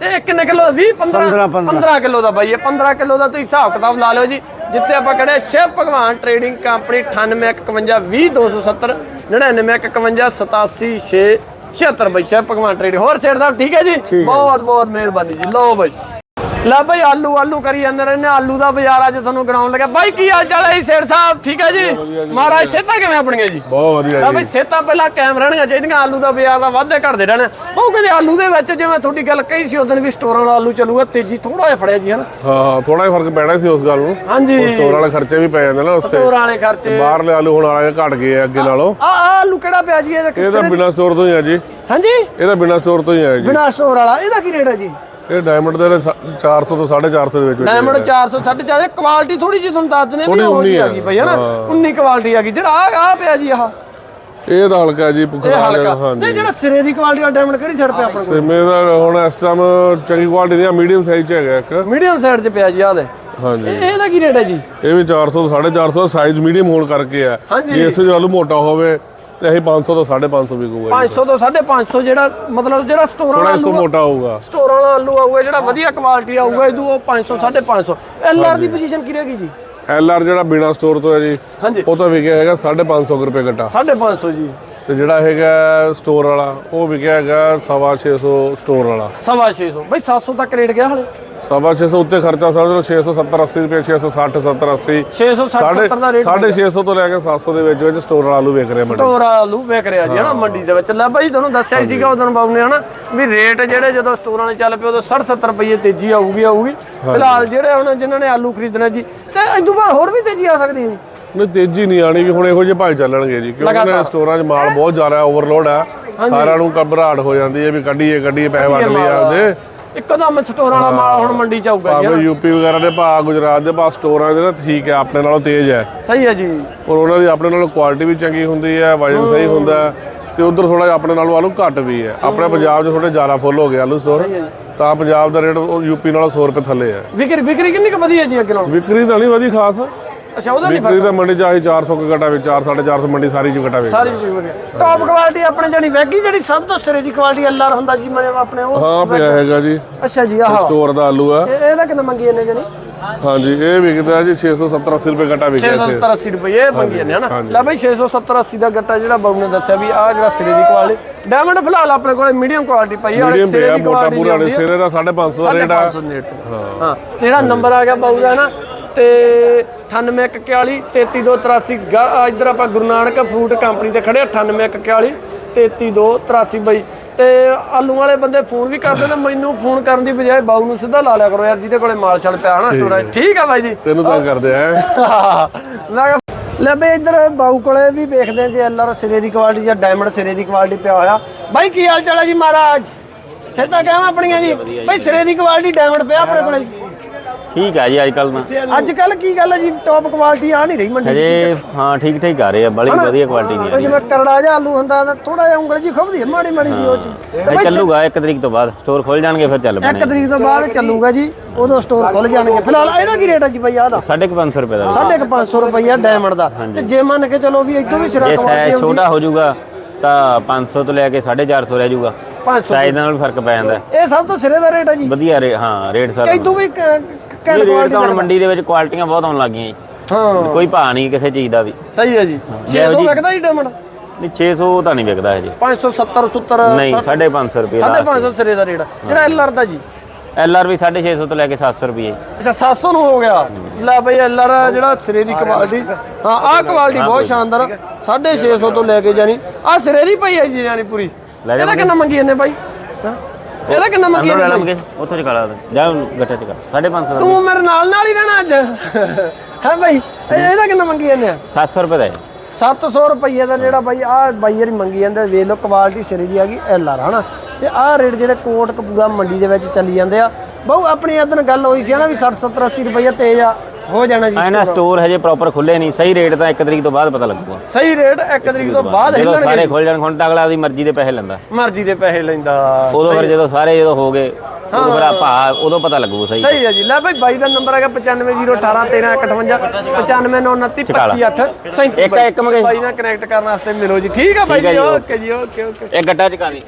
ਤੇ ਕਿੰਨੇ ਕਿਲੋ 20 15 15 15 ਕਿਲੋ ਦਾ ਬਾਈ ਇਹ 15 ਕਿਲੋ ਦਾ ਤੁਸੀਂ ਹਿਸਾਬ ਕਿਤਾਬ ਲਾ ਲਿਓ ਜੀ ਜਿੱਤੇ ਆਪਾਂ ਕਹਿੰਦੇ ਸ਼ਿਵ ਭਗਵਾਨ ਟ੍ਰੇਡਿੰਗ ਕੰਪਨੀ 9815 99151 ਬਈ ਸ਼ਿਵ ਭਗਵਾਨ ਟ੍ਰੇਡਿੰਗ ਹੋਰ ਛੇੜ ਸਾਹਿਬ ਠੀਕ ਹੈ ਜੀ। ਬਹੁਤ ਬਹੁਤ ਮਿਹਰਬਾਨੀ ਜੀ। ਲਓ ਬਾਈ। ਲੈ ਬਈ ਆਲੂ ਆਲੂ ਕਰੀ ਜਾਂਦੇ ਰਹਿੰਦੇ ਆਲੂ ਦਾ ਬਾਜ਼ਾਰ ਅੱਜ ਤੁਹਾਨੂੰ ਗਰਾਉਣ ਲੱਗਾ ਬਾਈ ਕੀ ਹਾਲ ਚਾਲ ਹੈ ਜੀ ਸੇਠ ਸਾਹਿਬ? ਠੀਕ ਹੈ ਜੀ? ਮਹਾਰਾਜ ਸੇਤਾ ਕਿਵੇਂ ਆਪਣੀਆਂ ਜੀ? ਬਹੁਤ ਵਧੀਆ ਤਾਂ ਬਈ ਸੇਤਾ ਪਹਿਲਾਂ ਕਾਇਮ ਰਹਿਣੀਆਂ ਚਾਹੀਦੀਆਂ ਆਲੂ ਦਾ ਬਾਜ਼ਾਰ ਦਾ ਵਾਧੇ ਘਟਦੇ ਰਹਿਣਾ। ਉਹ ਕਹਿੰਦੇ ਆਲੂ ਦੇ ਵਿੱਚ ਜਿਵੇਂ ਤੁਹਾਡੀ ਗੱਲ ਕਹੀ ਸੀ ਉਦੋਂ ਵੀ ਸਟੋਰਾਂ ਵਾਲਾ ਆਲੂ ਚੱਲੂਗਾ ਤੇਜ਼ੀ ਥੋੜਾ ਜਿਹਾ ਫੜਿਆ ਜੀ ਹਨਾ? ਹਾਂ ਥੋੜਾ ਜਿਹਾ ਫ਼ਰਕ ਪੈਣਾ ਸੀ ਉਸ ਗੱਲ ਨੂੰ। ਹਾਂਜੀ। ਸਟੋਰ ਵਾਲੇ ਖਰਚੇ ਵੀ ਪੈ ਜਾਂਦੇ ਨਾ ਉਸ ਤੇ। ਸਟੋਰਾਂ ਵਾਲੇ ਖਰਚੇ। ਬਾਹਰਲੇ ਆਲੂ ਹੁਣ ਵਾਲੇ ਘਟ ਗਏ ਆ ਅੱਗੇ ਨਾਲੋਂ। ਆ ਆ ਆਲੂ ਕਿਹੜਾ ਪਿਆ ਜੀ ਇਹਦਾ ਇਹ ਤਾਂ ਬਿਨਾ ਸਟੋਰ ਤੋਂ ਹੀ ਆ ਜੀ। ਹਾਂਜੀ? ਇਹ ਤਾਂ ਬਿਨਾ ਸਟੋਰ ਤੋਂ ਹੀ ਆ ਜੀ। ਬਿਨਾ ਸਟੋਰ ਵਾਲਾ ਇਹਦਾ ਕੀ ਰੇਟ ਹੈ ਜੀ? ਇਹ ਡਾਇਮੰਡ ਦੇ 400 ਤੋਂ 450 ਦੇ ਵਿੱਚ ਵਿੱਚ ਡਾਇਮੰਡ 400 450 ਕੁਆਲਿਟੀ ਥੋੜੀ ਜਿਹੀ ਤੁਹਾਨੂੰ ਦੱਸ ਦਿੰਦੇ ਵੀ ਉਹ ਉਨੀ ਆ। ਗਈ ਬਈ ਹਨਾ? 19 ਕੁਆਲਿਟੀ ਆ ਗਈ। ਜਿਹੜਾ ਆ ਆ ਪਿਆ ਜੀ ਆਹ। ਇਹ ਤਾਂ ਹਲਕਾ ਜੀ ਪੁਖਰਾ ਹਾਂਜੀ ਨਹੀਂ ਜਿਹੜਾ ਸਿਰੇ ਦੀ ਕੁਆਲਿਟੀ ਵਾਲਾ ਡਾਇਮੰਡ ਕਿਹੜੀ ਸਾਈਡ ਪਿਆ ਆਪਣੇ ਕੋਲ? ਸਿਮੇ ਦਾ ਹੁਣ ਇਸ ਟਾਈਮ ਚੰਗੀ ਕੁਆਲਿਟੀ ਨਹੀਂ ਆ ਮੀਡੀਅਮ ਸਾਈਜ਼ ਚ ਹੈਗਾ ਇੱਕ। ਮੀਡੀਅਮ ਸਾਈਡ 'ਚ ਪਿਆ ਜੀ ਆਹ ਦੇ ਹਾਂਜੀ। ਇਹ- ਇਹਦਾ ਕੀ ਰੇਟ ਹੈ ਜੀ? ਇਹ ਵੀ 400 ਤੋਂ 450 ਸਾਈਜ਼ ਮੀਡੀਅਮ ਹੋਣ ਕਰਕੇ ਆ। ਜੇ ਇਸ ਜੋ ਆਲੂ ਮੋਟਾ ਹੋਵੇ। ਤੇ ਅਸੀਂ 500 ਤੋਂ 550 ਵਿਕੂਗਾ 500 ਤੋਂ 550 ਜਿਹੜਾ ਮਤਲਬ ਜਿਹੜਾ ਸਟੋਰ ਵਾਲਾ ਆਲੂ ਮੋਟਾ ਹੋਊਗਾ। ਸਟੋਰ ਵਾਲਾ ਆਲੂ ਆਊਗਾ ਜਿਹੜਾ ਵਧੀਆ ਕੁਆਲਿਟੀ ਆਊਗਾ ਇਹਦੂ ਉਹ 500 550 ਐਲ ਆਰ ਦੀ ਪੋਜੀਸ਼ਨ ਕੀ ਰਹੇਗੀ ਜੀ? ਐਲ ਆਰ ਜਿਹੜਾ ਬਿਨਾ ਸਟੋਰ ਤੋਂ ਹੈ ਜੀ ਉਹ ਤਾਂ ਵਿਕਿਆ ਹੈਗਾ 550 ਰੁਪਏ ਗੱਟਾ 550 ਜੀ। ਤੇ ਜਿਹੜਾ ਹੈਗਾ ਸਟੋਰ ਵਾਲਾ ਉਹ ਵਿਕਿਆ ਹੈਗਾ ਸਵਾ 600 ਸਟੋਰ ਵਾਲਾ। ਸਵਾ 600 ਬਈ 700 ਤੱਕ ਰੇਟ ਗਿਆ ਹਲੇ। ਸਵਾ 600 ਉੱਤੇ ਖਰਚਾ ਸਮਝ ਲਓ 670 80 ਰੁਪਏ 660 70 80 660 70 ਦਾ ਰੇਟ ਸਾਢੇ 600 ਤੋਂ ਲੈ ਕੇ 700 ਦੇ ਵਿੱਚ ਵਿੱਚ ਸਟੋਰ ਆਲੂ ਵੇਚ ਰਹੇ ਮੰਡੀ ਸਟੋਰ ਆਲੂ ਵੇਖ ਰਿਹਾ ਜੀ ਹਨਾ ਮੰਡੀ ਦੇ ਵਿੱਚ। ਲੈ ਬਾਈ ਤੁਹਾਨੂੰ ਦੱਸਿਆ ਸੀਗਾ ਉਦੋਂ ਬਾਬੂ ਨੇ ਹਨਾ ਵੀ ਰੇਟ ਜਿਹੜੇ ਜਦੋਂ ਸਟੋਰਾਂ ਵਾਲੇ ਚੱਲ ਪਏ ਉਦੋਂ 60 70 ਰੁਪਏ ਤੇਜ਼ੀ ਆਊਗੀ ਆਊਗੀ। ਫਿਲਹਾਲ ਜਿਹੜੇ ਹੁਣ ਜਿਨ੍ਹਾਂ ਨੇ ਆਲੂ ਖਰੀਦਣਾ ਜੀ ਤੇ ਇਸ ਤੋਂ ਬਾਅਦ ਹੋਰ ਵੀ ਤੇਜ਼ੀ ਆ ਸਕਦੀ ਹੈ। ਜੀ ਨਹੀਂ ਤੇਜ਼ੀ ਨਹੀਂ ਆਣੀ ਵੀ ਹੁਣ ਇਹੋ ਜਿਹੇ ਭਾਈ ਚੱਲਣਗੇ ਜੀ ਕਿਉਂਕਿ ਸਟੋਰਾਂ 'ਚ ਮਾਲ ਬਹੁਤ ਜ਼ਿਆਦਾ ਓਵਰਲੋਡ ਆ। ਸਾਰਿਆਂ ਨੂੰ ਘਬਰਾਹਟ ਹੋ ਜਾਂਦੀ ਹੈ ਵੀ ਕੱਢੀਏ ਕੱਢੀਏ ਪੈਸੇ ਵੰਡ ਲਈਏ ਆਪਦੇ। ਇੱਕਦਮ ਸਟੋਰਾਂ ਵਾਲਾ ਮਾਲ ਹੁਣ ਮੰਡੀ ਚ ਆਊਗਾ ਜੀ ਭਾਵੇਂ ਯੂਪੀ ਵਗੈਰਾ ਦੇ ਭਾਅ ਗੁਜਰਾਤ ਦੇ ਭਾਅ ਸਟੋਰਾਂ ਦੇ ਨਾ ਠੀਕ ਹੈ ਆਪਣੇ ਨਾਲੋਂ ਤੇਜ਼ ਹੈ। ਸਹੀ ਹੈ ਜੀ। ਪਰ ਉਹਨਾਂ ਦੀ ਆਪਣੇ ਨਾਲੋਂ ਕੁਆਲਿਟੀ ਵੀ ਚੰਗੀ ਹੁੰਦੀ ਹੈ ਵਜਨ ਸਹੀ ਹੁੰਦਾ ਤੇ ਉਧਰ ਥੋੜਾ ਜਿਹਾ ਆਪਣੇ ਨਾਲੋਂ ਆਲੂ ਘੱਟ ਵੀ ਹੈ। ਆਪਣੇ ਪੰਜਾਬ 'ਚ ਥੋੜੇ ਜ਼ਿਆਦਾ ਫੁੱਲ ਹੋ ਗਏ ਆਲੂ ਸਟੋਰ ਤਾਂ ਪੰਜਾਬ ਦਾ ਰੇਟ ਯੂਪੀ ਨਾਲੋਂ 100 ਰੁਪਏ ਥੱਲੇ ਹੈ। ਵਿਕਰੀ ਵਿਕਰੀ ਕਿੰਨੀ ਕੁ ਵਧੀਆ ਜੀ ਅੱਗੇ ਨਾਲੋਂ? ਵਿਕਰੀ ਤਾਂ ਨਹੀਂ ਵਧੀ ਖਾਸ। ਅੱਛਾ ਉਹਦਾ ਨਹੀਂ ਵਿਕਰੀ ਤਾਂ ਮੰਡੀ 'ਚ ਆਹੀ 400 ਕੁ ਘਟਾ ਵਿੱਚ 4 450 ਮੰਡੀ ਸਾਰੀ 'ਚ ਘਟਾ ਵਿੱਚ। ਸਾਰੀ ਚੀਜ਼ ਵਧੀਆ। ਟੌਪ ਕੁਆਲਿਟੀ ਆਪਣੇ ਜਾਨੀ ਵੈਗੀ ਜਿਹੜੀ ਸਭ ਤੋਂ ਸਿਰੇ ਦੀ ਕੁਆਲਿਟੀ ਐਲਆਰ ਹੁੰਦਾ ਜੀ ਮਨੇ ਆਪਣੇ ਉਹ ਹਾਂ ਪਿਆ ਹੈਗਾ ਜੀ। ਅੱਛਾ ਜੀ ਆਹ। ਸਟੋਰ ਦਾ ਆਲੂ ਆ। ਇਹ- ਇਹਦਾ ਕਿੰਨਾ ਮੰਗੀ ਇਹਨੇ ਜਾਨੀ ਹਾਂਜੀ ਇਹ ਵਿਕਦਾ ਜੀ 670 80 ਰੁਪਏ ਘਟਾ ਵਿਕਿਆ ਇੱਥੇ। 670 80 ਰੁਪਏ ਮੰਗੀ ਨੇ। ਹਨਾ ਲੈ ਬਈ 670 80 ਦਾ ਗੱਟਾ ਜਿਹੜਾ ਬਾਬੂ ਨੇ ਦੱਸਿਆ ਵੀ ਆਹ ਜਿਹੜਾ ਸਿਰੇ ਦੀ ਕੁਆਲਿਟੀ ਡਾਇਮੰਡ ਫਿਲਹਾਲ ਆਪਣੇ ਕੋਲੇ ਮੀਡੀਅਮ ਕੁਆਲਿਟੀ ਪਈ ਆ ਮੀਡੀਅਮ ਪਿਆ ਮੋਟਾ ਪੂਰਾ ਸਿਰੇ ਦਾ 550 ਦਾ ਰੇਟ ਆ। 500 ਨੇਟ ਤੇ। ਹਾਂ। ਜਿਹੜਾ ਨੰਬਰ ਆ ਗਿਆ ਬਾਬੂ ਦਾ ਨਾ ਤੇ 9841 33283 ਇਧਰ ਆਪਾਂ ਗੁਰੂ ਨਾਨਕ ਫਰੂਟ ਕੰਪਨੀ ਤੇ ਖੜੇ 9841 33283 ਬਈ। ਤੇ ਆਲੂ ਵਾਲੇ ਬੰਦੇ ਫੋਨ ਵੀ ਕਰਦੇ ਨੇ ਮੈਨੂੰ ਫੋਨ ਕਰਨ ਦੀ ਬਜਾਏ ਬਾਊ ਨੂੰ ਸਿੱਧਾ ਲਾ ਲਿਆ ਕਰੋ ਯਾਰ ਜਿਹਦੇ ਕੋਲੇ ਮਾਲ ਛੜ ਪਿਆ ਹਨਾ ਸਟੋਰਾਂ 'ਚ। ਠੀਕ ਆ ਬਾਈ ਜੀ। ਤੈਨੂੰ ਤਾਂ ਕਰਦੇ ਆ। ਮੈਂ ਕਿਹਾ, ਲੈ ਬਈ ਇੱਧਰ ਬਾਊ ਕੋਲੇ ਵੀ ਵੇਖਦੇ ਆ ਜੇ ਐਲਆਰ ਸਿਰੇ ਦੀ ਕੁਆਲਿਟੀ ਜਾਂ ਡਾਇਮੰਡ ਸਿਰੇ ਦੀ ਕੁਆਲਿਟੀ ਪਿਆ ਹੋਇਆ। ਬਾਈ ਕੀ ਹਾਲ ਚਾਲ ਹੈ ਜੀ ਮਹਾਰਾਜ? ਸਿੱਧਾ ਕਹਿਵਾ ਆਪਣੀਆਂ ਜੀ? ਬਈ ਸਿਰੇ ਦੀ ਕੁਆਲਿਟੀ ਡਾਇਮੰਡ ਪਿਆ ਆਪਣੇ ਕੋਲੇ ਠੀਕ ਆ ਜੀ ਅੱਜ ਕੱਲ ਤਾਂ ਅੱਜ ਕੱਲ ਕੀ ਗੱਲ ਹੈ ਜੀ? ਟੌਪ ਕੁਆਲਿਟੀ ਆ ਨਹੀਂ ਰਹੀ ਮੰਡੀ। ਹਜੇ ਹਾਂ ਠੀਕ ਠੀਕ ਆ ਰਹੇ ਆ ਬੜੀ ਵਧੀਆ ਕੁਆਲਿਟੀ ਦੀ ਆ ਰਹੀ ਜਿਵੇਂ ਕਰੜਾ ਜਿਹਾ ਆਲੂ ਹੁੰਦਾ ਤਾਂ ਥੋੜਾ ਜਿਹਾ ਉਂਗਲ ਜੀ ਖੁੱਬਦੀ ਹੈ ਮਾੜੀ ਮਾੜੀ ਜੀ ਉਹ ਚ। ਹੈ। ਚੱਲੂਗਾ ਇੱਕ ਤਰੀਕ ਤੋਂ ਬਾਅਦ। ਸਟੋਰ ਖੁੱਲ ਜਾਣਗੇ ਫਿਰ ਚੱਲ ਇੱਕ ਪਣੇ ਤਰੀਕ ਤੋਂ ਬਾਅਦ ਚੱਲੂਗਾ ਜੀ ਉਦੋਂ ਸਟੋਰ ਖੁੱਲ ਜਾਣਗੇ। ਫਿਲਹਾਲ ਇਹਦਾ ਕੀ ਰੇਟ ਹੈ ਜੀ ਬਈ ਆਹ ਦਾ 550 ਰੁਪਏ ਦਾ। ਸਾਢੇ ਕੁ 500 ਰੁਪਈਆ ਡਾਇਮੰਡ ਦਾ। ਤੇ ਜੇ ਮੰਨ ਕੇ ਚਲੋ ਵੀ ਇਦੋਂ ਵੀ ਸਿਰਾ ਜੇ ਸਾਈਜ਼ ਹੁੰਦੀ। ਛੋਟਾ ਹੋ ਜਾਊਗਾ ਤਾਂ 500 ਤੋਂ ਲੈ ਕੇ 450 ਰਹਿ ਜਾਊਗਾ। 500 ਸਾਈਜ਼ ਨਾਲ ਫ਼ਰਕ ਪੈ ਜਾਂਦਾ। ਹੈ। ਇਹ ਸਭ ਤੋਂ ਸਿਰੇ ਦਾ ਰੇਟ ਹੈ ਜੀ। ਵਧੀਆ ਰੇ ਹਾਂ ਰੇਟ ਸਰ ਇਦੋਂ ਵੀ ਕੈਂਟ ਰੇਟ ਕੁਆਲਿਟੀ ਤਾਂ ਹੁਣ ਮੰਡੀ ਦੇ ਵਿੱਚ ਕੁਆਲਿਟੀਆਂ ਬਹੁਤ ਆਉਣ ਲੱਗ ਗਈਆਂ ਜੀ। ਹਾਂ। ਕੋਈ ਭਾਅ ਨਹੀਂ ਕਿਸੇ ਚੀਜ਼ ਦਾ ਵੀ। ਸਹੀ ਹੈ ਜੀ। 600 ਵਿਕਦਾ ਜੀ ਡਾਇਮੰਡ ਨਹੀਂ 600 ਤਾਂ ਨਹੀਂ ਵਿਕਦਾ ਹਜੇ 570 70 ਨਹੀਂ 550 ਰੁਪਏ ਦਾ 550 ਸਿਰੇ ਦਾ ਰੇਟ। ਜਿਹੜਾ ਐਲਆਰ ਦਾ ਜੀ। ਐਲ ਆਰ ਵੀ 650 ਤੋਂ ਲੈ ਕੇ 700 ਰੁਪਏ ਅੱਛਾ 700 ਨੂੰ ਹੋ ਗਿਆ। ਲੈ ਬਈ ਐਲਆਰ ਜਿਹੜਾ ਸਿਰੇ ਦੀ ਕੁਆਲਿਟੀ ਹਾਂ ਆਹ ਕੁਆਲਿਟੀ ਬਹੁਤ ਸ਼ਾਨਦਾਰ 650 ਤੋਂ ਲੈ ਕੇ ਜਾਨੀ ਆਹ ਸਿਰੇ ਦੀ ਪਈ ਹੈ ਜੀ ਜਾਨੀ ਪੂਰੀ। ਇਹਦਾ ਕਿੰਨਾ ਮੰਗੀ ਇਹਨੇ ਬਾਈ? ਹਾਂ? ਇਹਦਾ ਕਿੰਨਾ ਮੰਗੀ ਅੰਦਰ ਲੈ ਇਹਨੇ ਲਵਾਂਗੇ ਉੱਥੋਂ ਚਕਾ ਲਾ ਜਾ ਗੱਟਾ ਚਕਾ 550 ਦਾ ਤੂੰ ਮੇਰੇ ਨਾਲ ਨਾਲ ਹੀ ਰਹਿਣਾ ਅੱਜ। ਹੈ ਇਹ- ਇਹਦਾ ਕਿੰਨਾ ਮੰਗੀ ਇਹਨੇ 700 ਰੁਪਏ ਦਾ ਹੈ 700 ਰੁਪਏ ਦਾ ਜਿਹੜਾ ਬਾਈ ਆ ਬਾਈ ਯਾਰੀ ਮੰਗੀ ਜਾਂਦੇ ਵੇਖ ਲਓ ਕੁਆਲਿਟੀ ਸਿਰੇ ਦੀ ਆ ਗਈ ਐਲ ਆਰ ਹਨਾ? ਤੇ ਆਹ ਰੇਟ ਜਿਹੜੇ ਕੋਟ ਕਪੂਰਾ ਮੰਡੀ ਦੇ ਵਿੱਚ ਚੱਲੀ ਜਾਂਦੇ ਆ। ਬਹੁ ਆਪਣੀ ਇਦਾਂ ਗੱਲ ਹੋਈ ਸੀ ਨਾ ਵੀ 60 70 80 ਰੁਪਏ ਤੇਜ਼ ਆ। ਹੋ ਜਾਣਾ ਜੀ ਐਨਾ ਸਟੋਰ ਹਜੇ ਪ੍ਰੋਪਰ ਖੁੱਲੇ ਨਹੀਂ ਸਹੀ ਰੇਟ ਤਾਂ 1 ਤਰੀਕ ਤੋਂ ਬਾਅਦ ਪਤਾ ਲੱਗੂਗਾ। ਸਹੀ ਰੇਟ 1 ਤਰੀਕ ਤੋਂ ਬਾਅਦ ਜਦੋਂ ਸਾਰੇ ਖੁੱਲ ਜਾਣ ਹੁਣ ਤਾਂ ਅਗਲਾ ਉਹਦੀ ਮਰਜ਼ੀ ਦੇ ਪੈਸੇ ਲੈਂਦਾ। ਮਰਜ਼ੀ ਦੇ ਪੈਸੇ ਲੈਂਦਾ ਉਦੋਂ ਫਿਰ ਜਦੋਂ ਸਾਰੇ ਜਦੋਂ ਹੋ ਗਏ ਉਦੋਂ ਫਿਰ ਭਾ ਉਦੋਂ ਪਤਾ ਲੱਗੂ ਸਹੀ। ਸਹੀ ਹੈ ਜੀ। ਲੈ ਬਾਈ ਬਾਈ ਦਾ ਨੰਬਰ ਹੈਗਾ 9501 13 9599 ਇੱਕ- ਇੱਕ ਮੰਗੇ। ਬਾਈ ਨਾਲ ਕਨੈਕਟ ਕਰਨ ਵਾਸਤੇ ਮਿਲੋ ਜੀ। ਠੀਕ ਆ ਬਾਈ ਜੀ ਓਕੇ ਜੀ ਓਕੇ ਓਕੇ। ਇਹ ਗੱਟਾ ਚਕਾ ਦੀ।